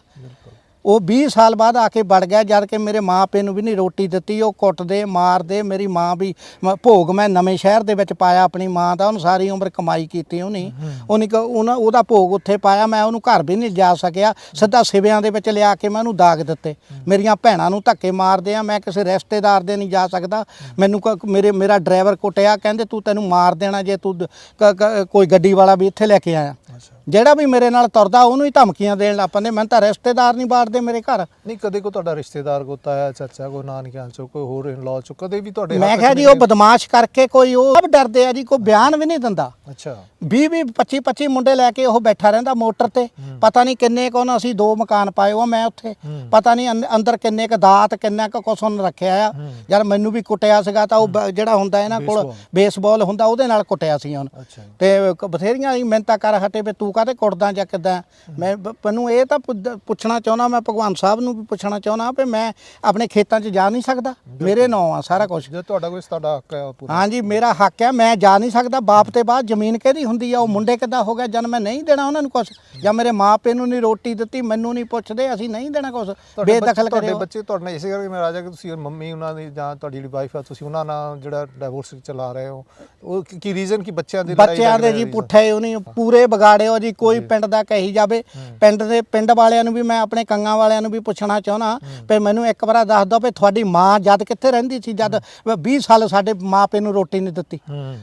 ਉਹ 20 ਸਾਲ ਬਾਅਦ ਆ ਕੇ ਵੜ ਗਿਆ ਜਦ ਕਿ ਮੇਰੇ ਮਾਂ ਪਿਓ ਨੂੰ ਵੀ ਨਹੀਂ ਰੋਟੀ ਦਿੱਤੀ ਉਹ ਕੁੱਟਦੇ ਮਾਰਦੇ ਮੇਰੀ ਮਾਂ ਵੀ ਮ- ਭੋਗ ਮੈਂ ਨਵੇਂ ਸ਼ਹਿਰ ਦੇ ਵਿੱਚ ਪਾਇਆ ਆਪਣੀ ਮਾਂ ਦਾ ਉਹਨੂੰ ਸਾਰੀ ਉਮਰ ਕਮਾਈ ਕੀਤੀ ਉਹਨੇ। ਉਹਨੇ ਕ- ਉਹਨਾਂ ਉਹਦਾ ਭੋਗ ਉੱਥੇ ਪਾਇਆ ਮੈਂ ਉਹਨੂੰ ਘਰ ਵੀ ਨਹੀਂ ਜਾ ਸਕਿਆ। ਸਿੱਧਾ ਸਿਵਿਆਂ ਦੇ ਵਿੱਚ ਲਿਆ ਕੇ ਮੈਂ ਉਹਨੂੰ ਦਾਗ ਦਿੱਤੇ। ਮੇਰੀਆਂ ਭੈਣਾਂ ਨੂੰ ਧੱਕੇ ਮਾਰਦੇ ਆ ਮੈਂ ਕਿਸੇ ਰਿਸ਼ਤੇਦਾਰ ਦੇ ਨਹੀਂ ਜਾ ਸਕਦਾ। ਮੈਨੂੰ ਕ- ਮੇਰੇ ਮੇਰਾ ਡਰਾਈਵਰ ਕੁੱਟਿਆ ਕਹਿੰਦੇ ਤੂੰ ਤੈਨੂੰ ਮਾਰ ਦੇਣਾ ਜੇ ਤੂੰ ਦ- ਕ- ਕ- ਕੋਈ ਗੱਡੀ ਵਾਲਾ ਵੀ ਇੱਥੇ ਲੈ ਕੇ ਆਇਆ। ਅੱਛਾ। ਜਿਹੜਾ ਵੀ ਮੇਰੇ ਨਾਲ ਤੁਰਦਾ ਉਹਨੂੰ ਹੀ ਧਮਕੀਆਂ ਦੇਣ ਲੱਗ ਪੈਂਦੇ। ਮੈਨੂੰ ਤਾਂ ਰਿਸ਼ਤੇਦਾਰ ਨਹੀਂ ਬਾੜਦੇ ਮੇਰੇ ਘਰ। ਨਹੀਂ ਕਦੇ ਕੋ ਤੁਹਾਡਾ ਰਿਸ਼ਤੇਦਾਰ ਕੋ ਤਾਇਆ ਚਾਚਾ ਕੋ ਨਾਨਕਿਆਂ ਚੋਂ ਕੋਈ ਹੋਰ ਇਨ ਲਾਅ ਚੋਂ ਕਦੇ ਵੀ ਤੁਹਾਡੇ ਮੈਂ ਕਿਹਾ ਜੀ ਉਹ ਬਦਮਾਸ਼ ਕਰਕੇ ਕੋਈ ਉਹ ਸਭ ਡਰਦੇ ਆ ਜੀ ਕੋਈ ਬਿਆਨ ਵੀ ਨਹੀਂ ਦਿੰਦਾ। ਅੱਛਾ। 20 20 25 25 ਮੁੰਡੇ ਲੈ ਕੇ ਉਹ ਬੈਠਾ ਰਹਿੰਦਾ ਮੋਟਰ ਤੇ। ਪਤਾ ਨਹੀਂ ਕਿੰਨੇ ਕੋਨ ਅਸੀਂ ਦੋ ਮਕਾਨ ਪਾਏ ਉਹ ਮੈਂ ਉੱਥੇ। ਪਤਾ ਨਹੀਂ ਅੰਦ- ਅੰਦਰ ਕਿੰਨੇ ਕ ਦਾਤ ਕਿੰਨਾ ਕ ਕੁਛ ਉਹਨੇ ਰੱਖਿਆ ਆ। ਯਾਰ ਮੈਨੂੰ ਵੀ ਕੁੱਟਿਆ ਸੀਗਾ ਤਾਂ ਉਹ ਜਿਹੜਾ ਹੁੰਦਾ ਇਹਨਾਂ ਕੋਲ ਬੇਸਬਾਲ। ਹੁੰਦਾ ਉਹਦੇ ਨਾਲ ਕੁੱਟਿਆ ਸੀ ਉਹਨੂੰ। ਤੇ ਕ- ਬਥੇਰੀਆਂ ਮਿਹਨਤਾਂ ਕਰ ਹਟੇ ਵੀ ਤੂੰ ਕਾਹਤੇ ਕੁੱਟਦਾ ਜਾਂ ਕਿਦਾਂ? ਮੈਂ ਬ- ਮੈਨੂੰ ਇਹ ਤਾਂ ਪੁੱਛ- ਪੁੱਛਣਾ ਚਾਹੁੰਦਾ ਮੈਂ ਭਗਵਾਨ ਸਾਹਿਬ ਨੂੰ ਵੀ ਪੁੱਛਣਾ ਚਾਹੁੰਦਾ ਵੀ ਮੈਂ ਆਪਣੇ ਖੇਤਾਂ 'ਚ ਜਾ ਨਹੀਂ ਸਕਦਾ। ਮੇਰੇ ਨਾਂ ਆ ਸਾਰਾ ਕੁਝ ਜੇ ਤੁਹਾਡਾ ਕੋਈ ਤੁਹਾਡਾ ਹੱਕ ਹੈ ਉਹ ਪੂਰਾ। ਹਾਂਜੀ ਮੇਰਾ ਹੱਕ ਹੈ ਮੈਂ ਜਾ ਨਹੀਂ ਸਕਦਾ। ਬਾਪ ਤੇ ਬਾਅਦ ਜ਼ਮੀਨ ਕਿਹਦੀ ਹੁੰਦੀ ਆ? ਉਹ ਮੁੰਡੇ ਕਿੱਦਾਂ ਹੋ ਗਿਆ ਜਦ ਮੈਂ ਨਹੀਂ ਦੇਣਾ ਉਹਨਾਂ ਨੂੰ ਕੁਝ ਜਾਂ ਮੇਰੇ ਮਾਪੇ ਨੂੰ ਨਹੀਂ ਰੋਟੀ ਦਿੱਤੀ ਮੈਨੂੰ ਨਹੀਂ ਪੁੱਛਦੇ ਅਸੀਂ ਨਹੀਂ ਦੇਣਾ ਕੁਝ ਤੁਹਾਡੇ ਬੱਚੇ- ਬੇਦਖਲ ਤੁਹਾਡੇ ਕਰਿਓ। ਬੱਚੇ ਤੁਹਾਡੇ ਨਾਲ ਇਸੇ ਕਰਕੇ ਮੈਂ ਰਾਜਾ ਕਿ ਤੁਸੀਂ ਮੰਮੀ ਉਹਨਾਂ ਦੀ ਜਾਂ ਤੁਹਾਡੀ ਜਿਹੜੀ ਵਾਈਫ ਆ ਤੁਸੀਂ ਉਹਨਾਂ ਨਾਲ ਜਿਹੜਾ ਡਿਵੋਰਸ ਚਲਾ ਰਹੇ ਹੋ ਉਹ ਕੀ- ਕੀ ਰੀਜ਼ਨ ਕੀ ਬੱਚਿਆਂ ਦੀ ਬੱਚਿਆਂ ਦੇ ਜੀ? ਪੁੱਠੇ ਉਹਨੇ ਪੂਰੇ ਵਿਗਾੜਿਓ ਜੀ। ਕੋਈ ਪਿੰਡ ਦਾ ਕਹੀ ਜਾਵੇ ਪਿੰਡ ਦੇ ਪਿੰਡ ਵਾਲਿਆਂ ਨੂੰ ਵੀ ਮੈਂ ਆਪਣੇ ਕੰਗਾਂ ਵਾਲਿਆਂ ਨੂੰ ਵੀ ਪੁੱਛਣਾ ਚਾਹੁੰਦਾ ਵੀ ਮੈਨੂੰ ਇੱਕ ਵਾਰ ਦੱਸ ਦਿਓ ਵੀ ਤੁਹਾਡੀ ਮਾਂ ਜਦ ਕਿੱਥੇ ਰਹਿੰਦੀ ਸੀ? ਜਦ 20 ਸਾਲ ਸਾਡੇ ਮਾਪੇ ਨੂੰ ਰੋਟੀ ਨਹੀਂ ਦਿੱਤੀ।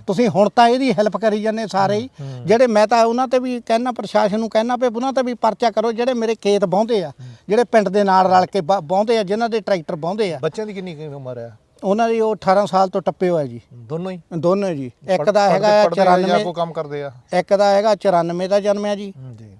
ਤੁਸੀਂ ਹੁਣ ਤਾਂ ਇਹਦੀ ਹੈਲਪ ਕਰੀ ਜਾਂਦੇ ਸਾਰੇ ਹੀ। ਜਿਹੜੇ ਮੈਂ ਤਾਂ ਉਹਨਾਂ ਤੇ ਵੀ ਕਹਿਣਾ ਪ੍ਰਸ਼ਾਸਨ ਨੂੰ ਕਹਿਣਾ ਵੀ ਉਹਨਾਂ ਤੇ ਵੀ ਪਰਚਾ ਕਰੋ ਜਿਹੜੇ ਮੇਰੇ ਖੇਤ ਵਾਹੁੰਦੇ ਆ ਜਿਹੜੇ ਪਿੰਡ ਦੇ ਨਾਲ ਰਲ ਕੇ ਵਾਹੁੰਦੇ ਆ ਜਿਨ੍ਹਾਂ ਦੇ ਟਰੈਕਟਰ ਵਾਹੁੰਦੇ ਆ। ਬੱਚਿਆਂ ਦੀ ਕਿੰਨੀ ਉਮਰ ਹੈ ਉਹਨਾਂ ਦੀ ਉਹ 18 ਸਾਲ ਤੋਂ ਟੱਪੇ ਹੋਇਆ ਜੀ। ਦੋਨੋਂ ਹੀ? ਦੋਨੋਂ ਜੀ। ਇੱਕ ਦਾ ਹੈਗਾ ਪੜ੍ਹਦੇ- ਪੜ੍ਹਦੇ ਆ ਜਾਂ 94 ਕੋਈ ਕੰਮ ਕਰਦੇ ਆ? ਇੱਕ ਦਾ ਹੈਗਾ 94 ਦਾ ਜਨਮਿਆ ਜੀ। ਜੀ।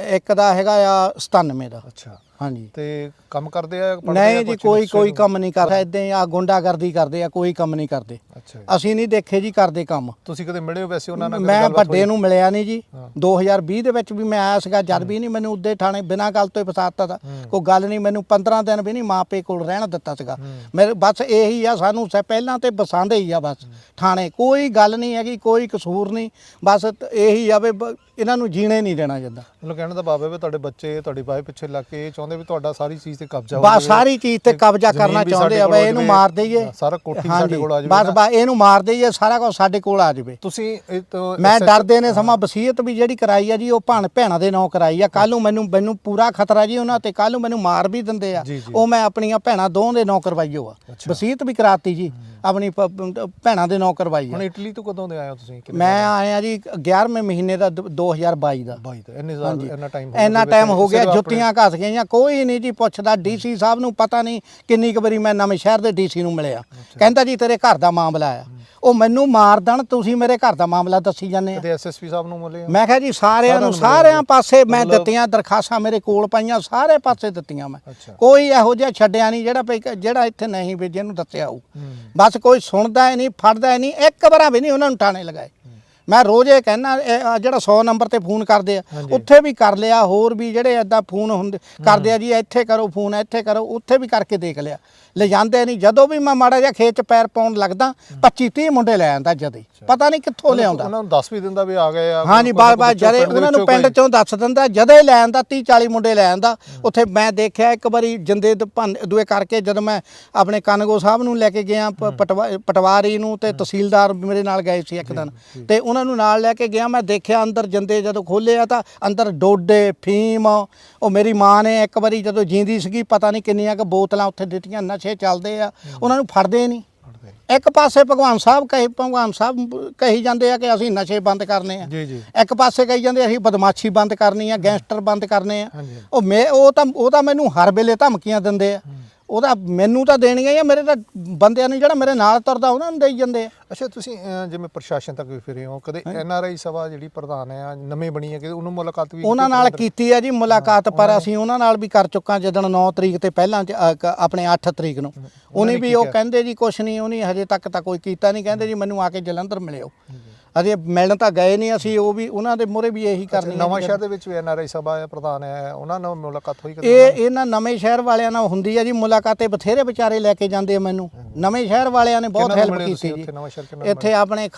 ਇੱਕ ਦਾ ਹੈਗਾ ਆ 97 ਦਾ। ਅੱਛਾ। ਹਾਂਜੀ ਤੇ ਕੰਮ ਕਰਦੇ ਆ ਪੜ੍ਹਦੇ ਆ ਨਹੀਂ ਜੀ ਕੁਛ ਕੋਈ ਕੋਈ ਨੂੰ? ਕੰਮ ਨਹੀਂ ਕਰਦਾ ਇਦਾਂ ਆ ਗੁੰਡਾਗਰਦੀ ਕਰਦੇ ਆ ਕੋਈ ਕੰਮ ਨਹੀਂ ਕਰਦੇ ਅੱਛਾ ਜੀ। ਅਸੀਂ ਨਹੀਂ ਦੇਖੇ ਜੀ ਕਰਦੇ ਕੰਮ ਤੁਸੀਂ ਕਦੇ ਮਿਲੇ ਹੋ ਵੈਸੇ ਉਹਨਾਂ ਨਾਲ ਕਦੇ ਮੈਂ ਗੱਲਬਾਤ ਵੱਡੇ ਹੋਈ? ਨੂੰ ਮਿਲਿਆ ਨਹੀਂ ਜੀ ਹਾਂ। 2020 ਦੇ ਵਿੱਚ ਵੀ ਮੈਂ ਆਇਆ ਸੀਗਾ ਜਦ ਵੀ ਨਹੀਂ ਮੈਨੂੰ ਉੱਦੇ ਥਾਣੇ ਬਿਨਾਂ ਗੱਲ ਤੋਂ ਹੀ ਫਸਾਤਾ ਹੂੰ। ਕੋਈ ਗੱਲ ਨਹੀਂ ਮੈਨੂੰ 15 ਦਿਨ ਵੀ ਨਹੀਂ ਮਾਪੇ ਕੋਲ ਰਹਿਣ ਦਿੱਤਾ ਸੀਗਾ ਹੂੰ। ਮੇਰੇ ਬਸ ਇਹੀ ਆ ਸਾਨੂੰ ਸ ਪਹਿਲਾਂ ਤੇ ਬਸਾਂਦੇ ਹੀ ਆ ਬਸ ਥਾਣੇ ਕੋਈ ਗੱਲ ਨਹੀਂ ਹੈਗੀ ਕੋਈ ਕਸੂਰ ਨਹੀਂ ਬਸ ਤ- ਇਹੀ ਆ ਵੀ ਬ- ਇਹਨਾਂ ਨੂੰ ਜੀਣੇ ਨਹੀਂ ਦੇਣਾ ਜਾਂਦਾ ਮਤਲਬ ਕਹਿਣ ਦਾ ਭਾਵ ਹੈ ਵੀ ਤੁਹਾਡੇ ਬੱਚੇ ਤੁਹਾਡੀ ਵਾਈਫ ਪਿੱਛੇ ਲੱਗ ਕੇ ਇਹ ਚਾਹੁੰਦੇ ਵੀ ਤੁਹਾਡਾ ਸਾਰੀ ਚੀਜ਼ ਤੇ ਕਬਜ਼ਾ ਹੋ ਬਸ। ਸਾਰੀ ਚੀਜ਼ ਤੇ ਕਬਜ਼ਾ ਕਰਨਾ ਚਾਹੁੰਦੇ ਆ ਬਈ ਇਹਨੂੰ। ਮਾਰ ਦਈਏ ਸਾਰਾ ਕੋਠੀ ਸਾਡੇ ਕੋਲ ਆ ਜਾਵੇ ਬਸ। ਬਸ ਇਹਨੂੰ ਮਾਰ ਦਈਏ ਸਾਰਾ ਕੁਝ ਸਾਡੇ ਕੋਲ ਆ ਜਾਵੇ ਤੁਸੀਂ ਮੈਂ ਡਰਦੇ ਨੇ ਸਮਾਂ ਵਸੀਅਤ ਵੀ ਜਿਹੜੀ ਕਰਾਈ ਆ ਜੀ ਉਹ ਭਾਣ ਭੈਣਾਂ ਦੇ ਨਾਂ ਕਰਾਈ ਆ ਕੱਲ ਨੂੰ ਮੈਨੂੰ ਮੈਨੂੰ ਪੂਰਾ ਖਤਰਾ ਜੀ ਉਹਨਾਂ ਤੇ ਕੱਲ ਨੂੰ ਮੈਨੂੰ ਮਾਰ ਵੀ ਦਿੰਦੇ ਆ। ਉਹ ਮੈਂ ਆਪਣੀਆਂ ਭੈਣਾਂ ਦੋਹਾਂ ਦੇ ਨਾਂ ਕਰਵਾਈ ਆ। ਵਸੀਅਤ ਵੀ ਕਰਾਤੀ ਜੀ ਆਪਣੀ ਭੈਣਾਂ ਦੇ ਨਾਂ ਕਰਵਾਈ ਹੁਣ ਆ ਇਟਲੀ ਤੋਂ ਕਦੋਂ ਦੇ ਆਏ ਹੋ ਤੁਸੀਂ ਮੈਂ ਆਇਆ ਜੀ 11ਵੇਂ ਮਹੀਨੇ ਦਾ ਦ- 2022 ਦਾ ਬਾਈ ਦਾ। ਇੰਨਾ ਟਾਈਮ ਇੰਨਾ ਟਾਈਮ ਹੋ ਗਿਆ ਜੁੱਤੀਆਂ ਘਸ ਗਈਆਂ ਕੋਈ ਨਹੀਂ ਜੀ ਪੁੱਛਦਾ ਡੀਸੀ ਸਾਹਿਬ ਨੂੰ ਪਤਾ ਨਹੀਂ ਕਿੰਨੀ ਕੁ ਵਾਰੀ ਮੈਂ ਨਵੇਂ ਸ਼ਹਿਰ ਦੇ ਡੀਸੀ ਨੂੰ ਮਿਲਿਆ। ਕਹਿੰਦਾ ਜੀ ਤੇਰੇ ਘਰ ਦਾ ਮਾਮਲਾ ਆ। ਉਹ ਮੈਨੂੰ ਮਾਰ ਦੇਣ ਤੁਸੀਂ ਮੇਰੇ ਘਰ ਦਾ ਮਾਮਲਾ ਦੱਸੀ ਜਾਂਦੇ ਆ। ਤੇ ਐਸਐਸਪੀ ਸਾਹਿਬ ਨੂੰ ਮਿਲੇ? ਮੈਂ ਕਿਹਾ ਜੀ ਸਾਰਿਆਂ ਨੂੰ ਸਾਰਿਆਂ ਪਾਸੇ ਮੈਂ ਦਿੱਤੀਆਂ ਦਰਖਾਸਤਾਂ ਮੇਰੇ ਕੋਲ ਪਈਆਂ ਸਾਰੇ ਪਾਸੇ ਦਿੱਤੀਆਂ ਮੈਂ। ਕੋਈ ਇਹੋ ਜਿਹਾ ਛੱਡਿਆ ਨਹੀਂ ਜਿਹੜਾ ਜਿਹੜਾ ਇੱਥੇ ਨਹੀਂ ਵੀ ਜਿਹਨੂੰ ਦੱਸਿਆ ਹੋਊ। ਹੂੰ। ਬਸ ਕੋਈ ਸੁਣਦਾ ਹੀ ਨਹੀਂ ਫੜਦਾ ਹੀ ਨਹੀਂ ਇੱਕ ਵਾਰਾ ਵੀ ਨਹੀਂ ਉਹਨਾਂ ਨੂੰ ਟਾਣੇ ਲਗਾਏ। ਮੈਂ ਰੋਜ਼ ਇਹ ਕਹਿਣਾ ਜਿਹੜਾ 100 ਨੰਬਰ ਤੇ ਫੋਨ ਕਰਦੇ ਆ। ਉੱਥੇ ਵੀ ਕਰ ਲਿਆ ਹੋਰ ਵੀ ਜਿਹੜੇ ਐਦਾਂ ਫੋਨ ਹੁੰਦੇ ਕਰਦੇ ਆ ਜੀ ਇੱਥੇ ਕਰੋ ਫੋਨ ਇੱਥੇ ਕਰੋ ਉੱਥੇ ਵੀ ਕਰਕੇ ਦੇਖ ਲਿਆ। ਲੈ ਜਾਂਦੇ ਨਹੀਂ ਜਦੋਂ ਵੀ ਮੈਂ ਮਾੜਾ ਜਿਹਾ ਖੇਤ ਚ ਪੈਰ ਪਾਉਣ ਲੱਗਦਾ 25 30 ਮੁੰਡੇ ਲੈ ਆਂਦਾ ਜਦੇ। ਪਤਾ ਨਹੀਂ ਕਿੱਥੋਂ ਲਿਆਉਂਦਾ। ਉਹਨਾਂ ਨੂੰ ਦੱਸ ਵੀ ਦਿੰਦਾ ਵੀ ਆ ਗਏ ਆ ਹਾਂਜੀ ਬਾਰ ਬਾਰ ਜਦੇ ਉਹਨਾਂ ਨੂੰ ਪਿੰਡ ਚੋਂ ਦੱਸ ਦਿੰਦਾ ਜਦੇ ਲੈ ਆਂਦਾ 30 40 ਮੁੰਡੇ ਲੈ ਆਂਦਾ ਉੱਥੇ ਮੈਂ ਦੇਖਿਆ ਇੱਕ ਵਾਰੀ ਜਿੰਦੇ ਦੂਏ ਕਰਕੇ ਜਦੋਂ ਮੈਂ ਆਪਣੇ ਕਨਗੋ ਸਾਹਿਬ ਨੂੰ ਲੈ ਕੇ ਗਿਆ ਪਟਵਾਰੀ ਨੂੰ ਤੇ ਤਹਿਸੀਲਦਾਰ ਮੇਰੇ ਨਾਲ ਗਏ ਸੀ ਇੱਕ ਦਿਨ। ਤੇ ਉਹਨਾਂ ਨੂੰ ਨਾਲ ਲੈ ਕੇ ਗਿਆ ਮੈਂ ਦੇਖਿਆ ਅੰਦਰ ਜਿੰਦੇ ਜਦੋਂ ਖੋਲ੍ਹੇ ਆ ਤਾਂ ਅੰਦਰ ਡੋਡੇ ਫੀਮ ਉਹ ਮੇਰੀ ਮਾਂ ਨੇ ਇੱਕ ਵਾਰੀ ਜਦੋਂ ਜੀਂਦੀ ਸੀਗੀ ਪਤਾ ਨਹੀਂ ਕਿੰਨੀਆਂ ਕੁ ਬੋਤਲਾਂ ਉੱਥੇ ਦਿੱਤੀਆਂ ਨਸ਼ੇ ਚੱਲਦੇ ਆ ਉਹਨਾਂ ਨੂੰ ਫੜਦੇ ਨਹੀਂ। ਇੱਕ ਪਾਸੇ ਭਗਵਾਨ ਸਾਹਿਬ ਕਹੇ ਭਗਵਾਨ ਸਾਹਿਬ ਕਹੀ ਜਾਂਦੇ ਆ ਕਿ ਅਸੀਂ ਨਸ਼ੇ ਬੰਦ ਕਰਨੇ ਆ। ਜੀ ਜੀ। ਇੱਕ ਪਾਸੇ ਕਹੀ ਜਾਂਦੇ ਅਸੀਂ ਬਦਮਾਸ਼ੀ ਬੰਦ ਕਰਨੀ ਆ ਗੈਂਗਸਟਰ ਬੰਦ ਕਰਨੇ ਆ। ਉਹ ਮੈਂ ਉਹ ਤਾਂ ਉਹ ਤਾਂ ਮੈਨੂੰ ਹਰ ਵੇਲੇ ਧਮਕੀਆਂ ਦਿੰਦੇ ਆ। ਉਹਦਾ ਮੈਨੂੰ ਤਾਂ ਦੇਣੀਆਂ ਹੀ ਆ ਮੇਰੇ ਤਾਂ ਬੰਦਿਆਂ ਨੂੰ ਜਿਹੜਾ ਮੇਰੇ ਨਾਲ ਤੁਰਦਾ ਉਹਨਾਂ ਨੂੰ ਦੇਈ ਜਾਂਦੇ ਆ। ਅੱਛਾ ਤੁਸੀਂ ਅਹ, ਜਿਵੇਂ ਪ੍ਰਸ਼ਾਸਨ ਤੱਕ ਵੀ ਫਿਰੇ ਹੋ ਕਦੇ ਐਨਆਰਆਈ ਸਭਾ ਜਿਹੜੀ ਪ੍ਰਧਾਨ ਹੈ ਨਵੇਂ ਬਣੀ ਹੈ ਕਿ ਉਹਨੂੰ ਮੁਲਾਕਾਤ ਵੀ ਉਹਨਾਂ ਨਾਲ ਕੀਤੀ ਆ ਜੀ ਮੁਲਾਕਾਤ ਪਰ ਅਸੀਂ ਉਹਨਾਂ ਨਾਲ ਵੀ ਕਰ ਚੁੱਕਾ ਜਦੋਂ 9 ਤਰੀਕ ਤੇ ਪਹਿਲਾਂ ਚ, ਅ, ਕ- ਆਪਣੇ 8 ਤਰੀਕ ਨੂੰ। ਉਹਨੇ ਵੀ ਉਹ ਕਿਹਾ? ਕਹਿੰਦੇ ਜੀ ਕੁਛ ਨਹੀਂ ਉਹਨੇ ਹਜੇ ਤੱਕ ਤਾਂ ਕੋਈ ਕੀਤਾ ਨਹੀਂ ਕਹਿੰਦੇ ਜੀ ਮੈਨੂੰ ਆ ਕੇ ਜਲੰਧਰ ਮਿਲਿਓ। ਅਜੇ ਮਿਲਣ ਤਾਂ ਗਏ ਨਹੀਂ ਅਸੀਂ ਉਹ ਵੀ ਉਹਨਾਂ ਦੇ ਮੂਹਰੇ ਵੀ ਇਹੀ ਕਰਨੀ ਨਵਾਂ ਸ਼ਹਿਰ ਦੇ ਵਿੱਚ ਵੀ ਐਨਆਰਆਈ ਸਭਾ ਹੈ ਪ੍ਰਧਾਨ ਹੈ ਉਹਨਾਂ ਨਾਲ ਮੁਲਾਕਾਤ ਹੋਈ ਕਦੇ ਇਹ ਇਹਨਾਂ ਨਵੇਂ ਸ਼ਹਿਰ ਵਾਲਿਆਂ ਨਾਲ ਹੁੰਦੀ ਹੈ ਜੀ ਮੁਲਾਕਾਤੇ ਬਥੇਰੇ ਵਿਚਾਰੇ ਲੈ ਕੇ ਜਾਂਦੇ ਆ ਮੈਨੂੰ। ਨਵੇਂ ਸ਼ਹਿਰ ਵਾਲਿਆਂ ਨੇ ਬਹੁਤ ਹੈਲਪ ਕੀਤੀ ਜੀ। ਇੱਥੇ ਆਪਣੇ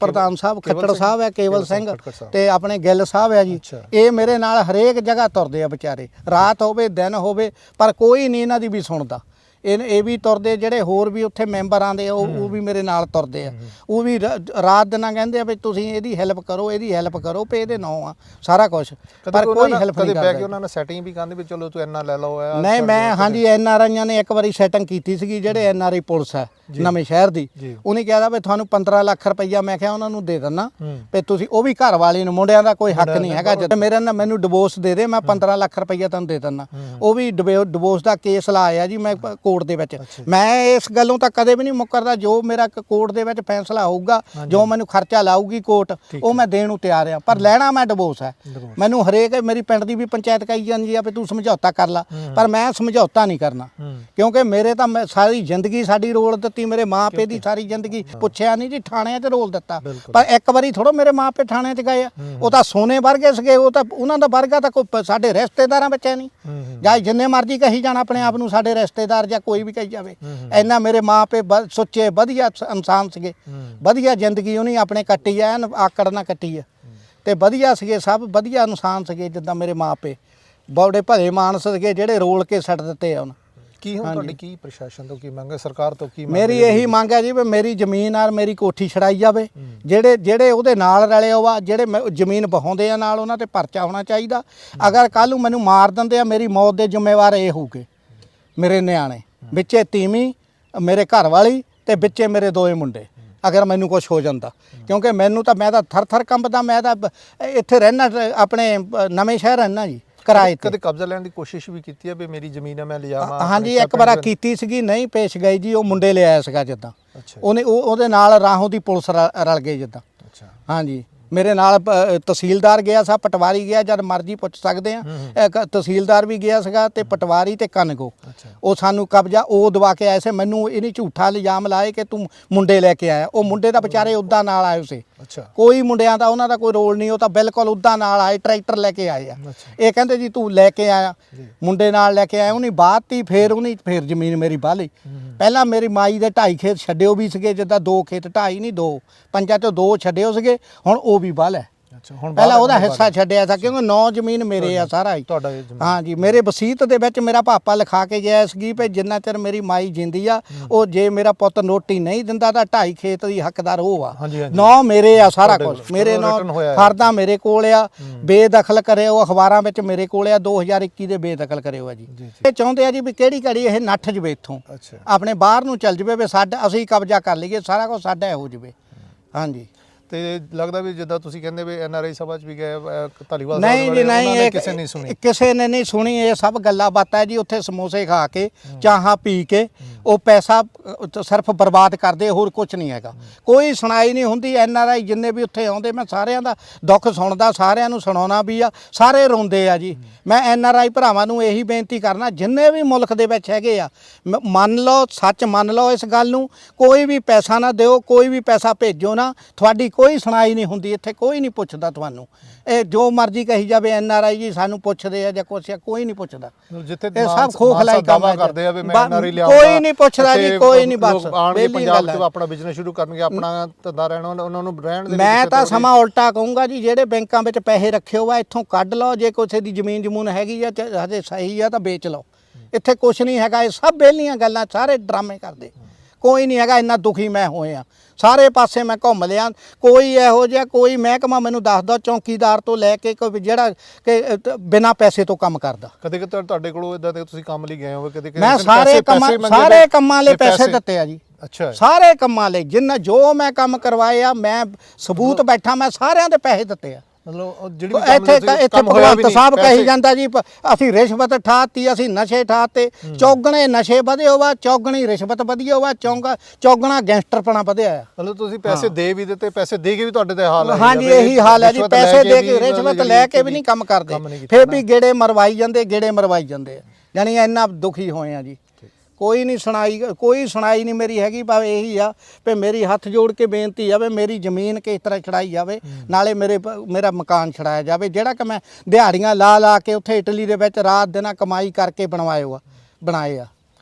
ਪ੍ਰਧਾਨ ਸਾਹਿਬ ਖੱਟੜ? ਸਾਹਿਬ ਹੈ ਕੇਵਲ ਸਿੰਘ। ਤੇ ਆਪਣੇ ਗਿੱਲ ਸਾਹਿਬ ਹੈ ਜੀ। ਇਹ ਮੇਰੇ ਨਾਲ ਹਰੇਕ ਜਗ੍ਹਾ ਤੁਰਦੇ ਆ ਵਿਚਾਰੇ। ਰਾਤ ਹੋਵੇ ਦਿਨ ਹੋਵੇ ਪਰ ਕੋਈ ਨਹੀਂ ਇਹਨਾਂ ਦੀ ਵੀ ਸੁਣਦਾ। ਇਹ ਇਹ ਵੀ ਤੁਰਦੇ ਜਿਹੜੇ ਹੋਰ ਵੀ ਉੱਥੇ ਮੈਂਬਰ ਆਂਦੇ ਆ ਉਹ ਉਹ ਵੀ ਮੇਰੇ ਨਾਲ ਤੁਰਦੇ ਆ। ਉਹ ਵੀ ਰ- ਰਾਤ ਦਿਨਾਂ ਕਹਿੰਦੇ ਆ ਵੀ ਤੁਸੀਂ ਇਹਦੀ ਹੈਲਪ ਕਰੋ ਇਹਦੀ ਹੈਲਪ ਕਰੋ ਪੇ ਇਹਦੇ ਨਾਂ ਆ ਸਾਰਾ ਕੁਝ ਪਰ ਕੋਈ ਹੈਲਪ ਨਹੀਂ ਕਰਦਾ ਉਹਨਾਂ ਨੇ ਸੈਟਿੰਗ ਵੀ ਕਹਿੰਦੇ ਵੀ ਚਲੋ ਤੂੰ ਇੰਨਾ ਲੈ ਲਓ ਆ ਨਹੀਂ ਮੈਂ ਹਾਂਜੀ ਐਨ ਆਰ ਆਈਆਂ ਨੇ ਇੱਕ ਵਾਰੀ ਸੈਟਿੰਗ ਕੀਤੀ ਸੀਗੀ ਜਿਹੜੇ ਐਨ ਆਰ ਆਈ ਪੁਲਿਸ ਹੈ ਨਵੇਂ ਸ਼ਹਿਰ ਦੀ। ਜੀ। ਉਹਨੇ ਕਿਹਾ ਵੀ ਤੁਹਾਨੂੰ 15 ਲੱਖ ਰੁਪਈਆ ਮੈਂ ਕਿਹਾ ਉਹਨਾਂ ਨੂੰ ਦੇ ਦਿੰਨਾ ਹੂੰ। ਵੀ ਤੁਸੀਂ ਉਹ ਵੀ ਘਰ ਵਾਲੇ ਨੂੰ ਮੁੰਡਿਆਂ ਦਾ ਕੋਈ ਹੱਕ ਨਹੀਂ ਹੈਗਾ ਜਦ ਮੇਰੇ ਨਾਲ ਮੈਨੂੰ ਡਿਵੋਰਸ ਦੇ ਦੇ ਮੈਂ 15 ਲੱਖ ਰੁਪਈਆ ਤੁਹਾਨੂੰ ਦੇ ਦਿੰਨਾ। ਉਹ ਵੀ ਡਿਵੋਰਸ ਦਾ ਕੇਸ ਲਾਇਆ ਜੀ ਮੈਂ ਕੋਰਟ ਦੇ ਵਿੱਚ। ਮੈਂ ਇਸ ਗੱਲੋਂ ਤਾਂ ਕਦੇ ਵੀ ਨਹੀਂ ਮੁੱਕਰਦਾ ਜੋ ਮੇਰਾ ਕੋਰਟ ਦੇ ਵਿੱਚ ਫੈਸਲਾ ਹੋਊਗਾ ਜੋ ਮੈਨੂੰ ਖਰਚਾ ਲਾਊਗੀ ਕੋਰਟ ਉਹ ਮੈਂ ਦੇਣ ਨੂੰ ਤਿਆਰ ਆ ਪਰ ਲੈਣਾ ਮੈਂ ਡਿਵੋਰਸ ਹੈ। ਮੈਨੂੰ ਹਰੇਕ ਮੇਰੀ ਪਿੰਡ ਦੀ ਵੀ ਪੰਚਾਇਤ ਕਹੀ ਜਾਂਦੀ ਆ ਵੀ ਤੂੰ ਸਮਝੌਤਾ ਕਰ ਲੈ। ਪਰ ਮੈਂ ਸਮਝੌਤਾ ਨਹੀਂ ਕਰਨਾ। ਕਿਉਂਕਿ ਮੇਰੇ ਤਾਂ ਮੈਂ ਸਾਰੀ ਜ਼ਿੰਦਗੀ ਸਾਡੀ ਰੋਲ ਦਿੱਤੀ ਮੇਰੇ ਮਾਪੇ ਦੀ ਸਾਰੀ ਜ਼ਿੰਦਗੀ ਪੁੱਛਿਆ ਨਹੀਂ ਜੀ ਥਾਣਿਆਂ 'ਚ ਰੋਲ ਦਿੱਤਾ। ਪਰ ਇੱਕ ਵਾਰੀ ਥੋੜਾ ਮੇਰੇ ਮਾਪੇ ਥਾਣੇ 'ਚ ਗਏ ਆ। ਉਹ ਤਾਂ ਸੋਨੇ ਵਰਗੇ ਸੀਗੇ ਉਹ ਤਾਂ ਉਹਨਾਂ ਦਾ ਵਰਗਾ ਤਾਂ ਕੋਈ ਸਾਡੇ ਰਿਸ਼ਤੇਦਾਰਾਂ ਵਿੱਚ ਹੈ ਨਹੀਂ। ਜਾਂ ਜਿੰਨੇ ਮਰਜ਼ੀ ਕਹੀ ਜਾਣ ਆਪਣੇ ਆਪ ਨੂੰ ਸਾਡੇ ਰਿਸ਼ਤੇਦਾਰ ਜਾਂ ਕੋਈ ਵੀ ਕਹੀ ਜਾਵੇ। ਇੰਨਾ ਮੇਰੇ ਮਾਪੇ ਬ- ਸੁੱਚੇ ਵਧੀਆ ਇਨਸਾਨ ਸੀਗੇ। ਵਧੀਆ ਜ਼ਿੰਦਗੀ ਉਹਨੇ ਆਪਣੇ ਕੱਟੀ ਐ ਆਕੜ ਨਾ ਕੱਟੀ ਆ ਤੇ ਵਧੀਆ ਸੀਗੇ ਸਭ ਵਧੀਆ ਇਨਸਾਨ ਸੀਗੇ ਜਿੱਦਾਂ ਮੇਰੇ ਮਾਪੇ ਬੜੇ ਭਲੇ ਮਾਨਸ ਸੀਗੇ ਜਿਹੜੇ ਰੋਲ ਕੇ ਛੱਡ ਦਿੱਤੇ ਆ ਉਹਨਾਂ। ਕੀ ਹੁਣ ਤੁਹਾਡੀ ਕੀ ਪ੍ਰਸ਼ਾਸਨ ਤੋਂ ਕੀ ਮੰਗ ਹੈ ਸਰਕਾਰ ਤੋਂ ਕੀ ਮੰਗ ਮੇਰੀ? ਇਹੀ ਮੰਗ ਹੈ ਜੀ ਵੀ ਮੇਰੀ ਜ਼ਮੀਨ ਆ ਮੇਰੀ ਕੋਠੀ ਛੜਾਈ ਜਾਵੇ। ਜਿਹੜੇ ਜਿਹੜੇ ਉਹਦੇ ਨਾਲ ਰਲੇ ਹੋ ਆ ਜਿਹੜੇ ਮੈਂ- ਜ਼ਮੀਨ ਬਹਾਉਂਦੇ ਆ ਨਾਲ ਉਹਨਾਂ ਤੇ ਪਰਚਾ ਹੋਣਾ ਚਾਹੀਦਾ। ਅਗਰ ਕੱਲ ਨੂੰ ਮੈਨੂੰ ਮਾਰ ਦਿੰਦੇ ਆ ਮੇਰੀ ਮੌਤ ਦੇ ਜ਼ਿੰਮੇਵਾਰ ਇਹ ਹੋਊਗੇ। ਮੇਰੇ ਨਿਆਣੇ। ਵਿੱਚੇ ਤੀਵੀਂ ਮੇਰੇ ਘਰ ਵਾਲੀ ਤੇ ਵਿੱਚੇ ਮੇਰੇ ਦੋਏ ਮੁੰਡੇ। ਅਗਰ ਮੈਨੂੰ ਕੁਝ ਹੋ ਜਾਂਦਾ। ਕਿਉਂਕਿ ਮੈਨੂੰ ਤਾਂ ਮੈਂ ਤਾਂ ਥਰ ਥਰ ਕੰਬਦਾ ਮੈਂ ਤਾਂ ਇੱਥੇ ਰਹਿਣਾ ਆਪਣੇ ਨਵੇਂ ਸ਼ਹਿਰ ਰਹਿਣਾ ਜੀ ਕਿਰਾਏ ਤੇ। ਕਦੇ ਕਬਜ਼ਾ ਲੈਣ ਦੀ ਕੋਸ਼ਿਸ਼ ਵੀ ਕੀਤੀ ਹੈ ਵੀ ਮੇਰੀ ਜ਼ਮੀਨ ਹੈ ਮੈਂ ਲਿਜਾਵਾਂ ਹਾਂਜੀ ਇੱਕ ਵਾਰ ਕੀਤੀ ਸੀਗੀ ਨਹੀਂ ਪੇਸ਼ ਗਈ ਜੀ ਉਹ ਮੁੰਡੇ ਲਿਆਇਆ ਸੀਗਾ ਜਿੱਦਾਂ। ਉਹਨੇ ਉਹ ਉਹਦੇ ਨਾਲ ਰਾਹੋਂ ਦੀ ਪੁਲਿਸ ਰਲ ਰਲ ਗਈ ਜਿੱਦਾਂ। ਅੱਛਾ। ਹਾਂਜੀ ਮੇਰੇ ਨਾਲ ਪ- ਤਹਿਸੀਲਦਾਰ ਗਿਆ ਸਾ ਪਟਵਾਰੀ ਗਿਆ ਜਦ ਮਰਜ਼ੀ ਪੁੱਛ ਸਕਦੇ ਆ। ਇੱਕ ਤਹਿਸੀਲਦਾਰ ਵੀ ਗਿਆ ਸੀਗਾ ਤੇ ਪਟਵਾਰੀ ਤੇ ਕਨਗੋ ਅੱਛਾ। ਉਹ ਸਾਨੂੰ ਕਬਜ਼ਾ ਉਹ ਦਵਾ ਕੇ ਆਏ ਸੀ ਮੈਨੂੰ ਇਹਨੇ ਝੂਠਾ ਇਲਜ਼ਾਮ ਲਾਏ ਕਿ ਤੂੰ ਮੁੰਡੇ ਲੈ ਕੇ ਆਇਆ। ਉਹ ਮੁੰਡੇ ਤਾਂ ਵਿਚਾਰੇ ਉਦਾਂ ਨਾਲ ਆਏ ਸੀ। ਅੱਛਾ। ਕੋਈ ਮੁੰਡਿਆਂ ਦਾ ਉਹਨਾਂ ਦਾ ਕੋਈ ਰੋਲ ਨਹੀਂ ਉਹ ਤਾਂ ਬਿਲਕੁਲ ਉਦਾਂ ਨਾਲ ਆਏ ਟਰੈਕਟਰ ਲੈ ਕੇ ਆਏ ਆ। ਅੱਛਾ। ਇਹ ਕਹਿੰਦੇ ਜੀ ਤੂੰ ਲੈ ਕੇ ਆਇਆ। ਮੁੰਡੇ ਨਾਲ ਲੈ ਕੇ ਆਇਆ ਉਹਨੇ ਬਾਤੀ ਫੇਰ ਉਹਨੇ ਫੇਰ ਜ਼ਮੀਨ ਮੇਰੀ ਵਾਹ ਲਈ। ਪਹਿਲਾਂ ਮੇਰੀ ਮਾਈ ਦੇ ਢਾਈ ਖੇਤ ਛੱਡਿਓ ਵੀ ਸੀਗੇ ਜਿੱਦਾਂ ਦੋ ਖੇਤ ਢਾਈ ਨਹੀਂ ਦੋ। ਪੰਜਾਂ ਚੋਂ ਦੋ ਛੱਡਿਓ ਸੀਗੇ। ਹੁਣ ਉਹ ਵੀ ਵਾਹ ਲੈ ਅੱਛਾ ਹੁਣ ਪਹਿਲਾਂ ਉਹਦਾ ਹਿੱਸਾ ਛੱਡਿਆ ਸੀ ਕਿਉਂਕਿ ਨੌ ਜ਼ਮੀਨ ਮੇਰੇ ਆ ਸਾਰਾ ਹੀ। ਤੁਹਾਡਾ ਜ਼ਮੀਨ। ਹਾਂਜੀ ਮੇਰੇ ਵਸੀਤ ਦੇ ਵਿੱਚ ਮੇਰਾ ਪਾਪਾ ਲਿਖਾ ਕੇ ਗਿਆ ਸੀਗੀ ਵੀ ਜਿੰਨਾ ਚਿਰ ਮੇਰੀ ਮਾਈ ਜਿੰਦੀ ਆ ਉਹ ਜੇ ਮੇਰਾ ਪੁੱਤ ਨੋਟੀ ਨਹੀਂ ਦਿੰਦਾ ਤਾਂ ਢਾਈ ਖੇਤ ਦੀ ਹੱਕਦਾਰ ਉਹ ਆ। ਹਾਂਜੀ, ਹਾਂਜੀ। ਨੌ ਮੇਰੇ ਆ ਸਾਰਾ ਕੁਝ ਮੇਰੇ ਨੌ written ਹੋਇਆ ਹੈ। ਫਰਦਾ ਮੇਰੇ ਕੋਲ ਆ ਬੇਦਖਲ ਕਰੇ ਉਹ ਅਖਬਾਰਾਂ ਵਿੱਚ ਮੇਰੇ ਕੋਲ ਆ 2021 ਦੇ ਬੇਦਖਲ ਕਰੇ ਹੋ ਆ ਜੀ। ਜੀ, ਜੀ। ਇਹ ਚਾਹੁੰਦੇ ਆ ਜੀ ਵੀ ਕਿਹੜੀ ਘੜੀ ਇਹ ਨੱਠ ਜਵੇ ਇੱਥੋਂ। ਅੱਛਾ। ਆਪਣੇ ਬਾਹਰ ਨੂੰ ਚੱਲ ਜਵੇ ਵੀ ਸਾਡਾ ਅਸੀਂ ਕਬਜ਼ਾ ਕਰ ਲਈਏ ਸਾਰਾ ਕੁਝ ਸਾਡਾ ਹੋ ਜਵੇ। ਹਾਂਜੀ। ਤੇ ਲੱਗਦਾ ਵੀ ਜਿੱਦਾਂ ਤੁਸੀਂ ਕਹਿੰਦੇ ਵੀ ਐਨਆਰਆਈ ਸਭਾ ਚ ਵੀ ਗਏ ਅਹ, ਧਾਲੀਵਾਲ ਸਾਹਿਬ ਨਹੀਂ ਜੀ ਨਹੀਂ ਉਹਨਾਂ ਨੇ ਇਹ ਕਿਸੇ ਨੇ ਸੁਣੀ। ਕਿਸੇ ਨੇ ਨਹੀਂ ਸੁਣੀ ਇਹ ਸਭ ਗੱਲਾਂ ਬਾਤਾਂ ਜੀ ਉੱਥੇ ਸਮੋਸੇ ਖਾ ਕੇ ਚਾਹਾਂ ਪੀ ਕੇ ਉਹ ਪੈਸਾ ਸਿਰਫ ਬਰਬਾਦ ਕਰਦੇ, ਹੋਰ ਕੁਝ ਨਹੀਂ ਹੈਗਾ। ਕੋਈ ਸੁਣਾਈ ਨਹੀਂ ਹੁੰਦੀ, ਐਨ ਆਰ ਆਈ ਜਿੰਨੇ ਵੀ ਉੱਥੇ ਆਉਂਦੇ, ਮੈਂ ਸਾਰਿਆਂ ਦਾ ਦੁੱਖ ਸੁਣਦਾ, ਸਾਰਿਆਂ ਨੂੰ ਸੁਣਾਉਣਾ ਵੀ ਆ, ਸਾਰੇ ਰੋਂਦੇ ਆ ਜੀ। ਮੈਂ ਐਨ ਆਰ ਆਈ ਭਰਾਵਾਂ ਨੂੰ ਇਹੀ ਬੇਨਤੀ ਕਰਨਾ, ਜਿੰਨੇ ਵੀ ਮੁਲਕ ਦੇ ਵਿੱਚ ਹੈਗੇ ਆ, ਮ- ਮੰਨ ਲਓ, ਸੱਚ ਮੰਨ ਲਓ ਇਸ ਗੱਲ ਨੂੰ, ਕੋਈ ਵੀ ਪੈਸਾ ਨਾ ਦਿਓ, ਕੋਈ ਵੀ ਪੈਸਾ ਭੇਜੋ ਨਾ, ਤੁਹਾਡੀ ਕੋਈ ਸੁਣਾਈ ਨਹੀਂ ਹੁੰਦੀ, ਇੱਥੇ ਕੋਈ ਨਹੀਂ ਪੁੱਛਦਾ ਤੁਹਾਨੂੰ। ਇਹ ਜੋ ਮਰਜ਼ੀ ਕਹੀ ਜਾਵੇ ਐਨ ਆਰ ਆਈ ਜੀ ਸਾਨੂੰ ਪੁੱਛਦੇ ਆ ਜਾਂ ਕੁਛ ਆ ਕੋਈ ਨਹੀਂ ਪੁੱਛਦਾ। ਜਿੱਥੇ ਇਹ ਸਭ ਖੋਖਲਾਈ ਹੈ। ਕਰਦੇ ਆ ਵੀ ਮੈਂ ਬਾ- ਐਨਆਰਆਈ ਲਿਆਉਂਗਾ ਕੋਈ ਨਹੀਂ ਪੁੱਛਦਾ ਜੀ, ਕੋਈ ਨਹੀਂ ਬਸ, ਵਿਹਲੀ ਪੰਜਾਬ ਹੈ। ਆਪਣਾ ਬਿਜ਼ਨਸ ਸ਼ੁਰੂ ਕਰਨਗੇ ਆਪਣਾ ਧੰਦਾ ਰਹਿਣਾ ਉਹਨਾਂ ਨੂੰ ਰਹਿਣ ਦੇ ਮੈਂ ਤਾਂ ਸਮਾਂ ਉਲਟਾ ਕਹੂੰਗਾ ਜੀ ਜਿਹੜੇ ਬੈਂਕਾਂ ਵਿੱਚ ਪੈਸੇ ਰੱਖੇ ਹੋਆ ਇੱਥੋਂ ਕੱਢ ਲਓ ਜੇ ਕਿਸੇ ਦੀ ਜ਼ਮੀਨ ਜਮੂਨ ਹੈਗੀ ਆ ਹਜੇ ਸਹੀ ਆ ਤਾਂ ਵੇਚ ਲਓ। ਇੱਥੇ ਕੁਝ ਨਹੀਂ ਹੈਗਾ ਇਹ ਸਭ ਬੇਲੀਆਂ ਗੱਲਾਂ ਸਾਰੇ ਡਰਾਮੇ ਕਰਦੇ। ਕੋਈ ਨਹੀਂ ਹੈਗਾ ਇੰਨਾ ਦੁਖੀ ਮੈਂ ਹੋਇਆ ਸਾਰੇ ਪਾਸੇ ਮੈਂ ਘੁੰਮ ਲਿਆ। ਕੋਈ ਇਹੋ ਜਿਹਾ ਕੋਈ ਮਹਿਕਮਾ ਮੈਨੂੰ ਦੱਸ ਦੋ ਚੌਕੀਦਾਰ ਤੋਂ ਲੈ ਕੇ ਕੋਈ ਜਿਹੜਾ ਕਿ ਬਿਨਾ ਪੈਸੇ ਤੋਂ ਕੰਮ ਕਰਦਾ। ਕਦੇ ਕਦੇ ਤੁਹਾਡੇ ਕੋਲੋਂ ਇਦਾਂ ਦੇ ਤੁਸੀਂ ਕੰਮ ਲਈ ਗਏ ਹੋਵੇ ਕਦੇ ਕਦੇ ਮੈਂ ਸਾਰੇ ਕੰਮਾਂ ਸਾਰੇ ਕੰਮਾਂ ਲਈ ਪੈਸੇ ਦਿੱਤੇ ਆ ਜੀ। ਅੱਛਾ ਸਾਰੇ ਕੰਮਾਂ ਲਈ। ਜਿੰਨਾ ਜੋ ਮੈਂ ਕੰਮ ਕਰਵਾਏ ਆ ਮੈਂ ਸਬੂਤ ਬੈਠਾ ਮੈਂ ਸਾਰਿਆਂ ਦੇ ਪੈਸੇ ਦਿੱਤੇ ਆ। ਮਤਲਬ ਉਹ ਜਿਹੜੀ ਵੀ ਕੰਮ ਇੱਥੇ ਭਗਵੰਤ ਸਾਹਿਬ ਕਹੀ ਜਾਂਦਾ ਜੀ ਪ- ਅਸੀਂ ਰਿਸ਼ਵਤ ਠਾਤੀ ਅਸੀਂ ਨਸ਼ੇ ਠਾਤੇ ਚੌਗਣੇ ਨਸ਼ੇ ਵਧੇ ਹੋਵਾ ਚੌਗਣੀ ਰਿਸ਼ਵਤ ਵਧੀ ਹੋਵਾ ਚੌਂਗਾ ਚੌਗਣਾ ਗੈਂਗਸਟਰਪਣਾ ਵਧਿਆ ਆ ਮਤਲਬ ਤੁਸੀਂ ਪੈਸੇ ਦੇ ਵੀ ਦਿੱਤੇ ਪੈਸੇ ਦੇ ਕੇ ਵੀ ਤੁਹਾਡੇ ਤੇ ਹਾਲ ਹੈ ਹਾਂਜੀ ਇਹੀ ਹਾਲ ਹੈ ਜੀ ਪੈਸੇ ਦੇ ਕੇ ਰਿਸ਼ਵਤ ਲੈ ਕੇ ਵੀ ਨਹੀਂ ਕੰਮ ਕਰਦੇ। ਫਿਰ ਵੀ ਗੇੜੇ ਮਰਵਾਈ ਜਾਂਦੇ ਗੇੜੇ ਮਰਵਾਈ ਜਾਂਦੇ ਆ। ਯਾਨੀ ਇੰਨਾ ਦੁਖੀ ਹੋਏ ਆ ਜੀ। ਕੋਈ ਨਹੀਂ ਸੁਣਾਈ ਕੋਈ ਸੁਣਾਈ ਨਹੀਂ ਮੇਰੀ ਹੈਗੀ ਬਾ ਇਹੀ ਆ ਵੀ ਮੇਰੀ ਹੱਥ ਜੋੜ ਕੇ ਬੇਨਤੀ ਆ ਵੀ ਮੇਰੀ ਜ਼ਮੀਨ ਕਿਸ ਤਰ੍ਹਾਂ ਛੜਾਈ ਜਾਵੇ ਨਾਲੇ ਮੇਰੇ ਪ- ਮੇਰਾ ਮਕਾਨ ਛੜਾਇਆ ਜਾਵੇ ਜਿਹੜਾ ਕਿ ਮੈਂ ਦਿਹਾੜੀਆਂ ਲਾ ਲਾ ਕੇ ਉੱਥੇ ਇਟਲੀ ਦੇ ਵਿੱਚ ਰਾਤ ਦਿਨਾਂ ਕਮਾਈ ਕਰਕੇ ਬਣਵਾਇਓ ਆ ਬਣਾਏ ਆ।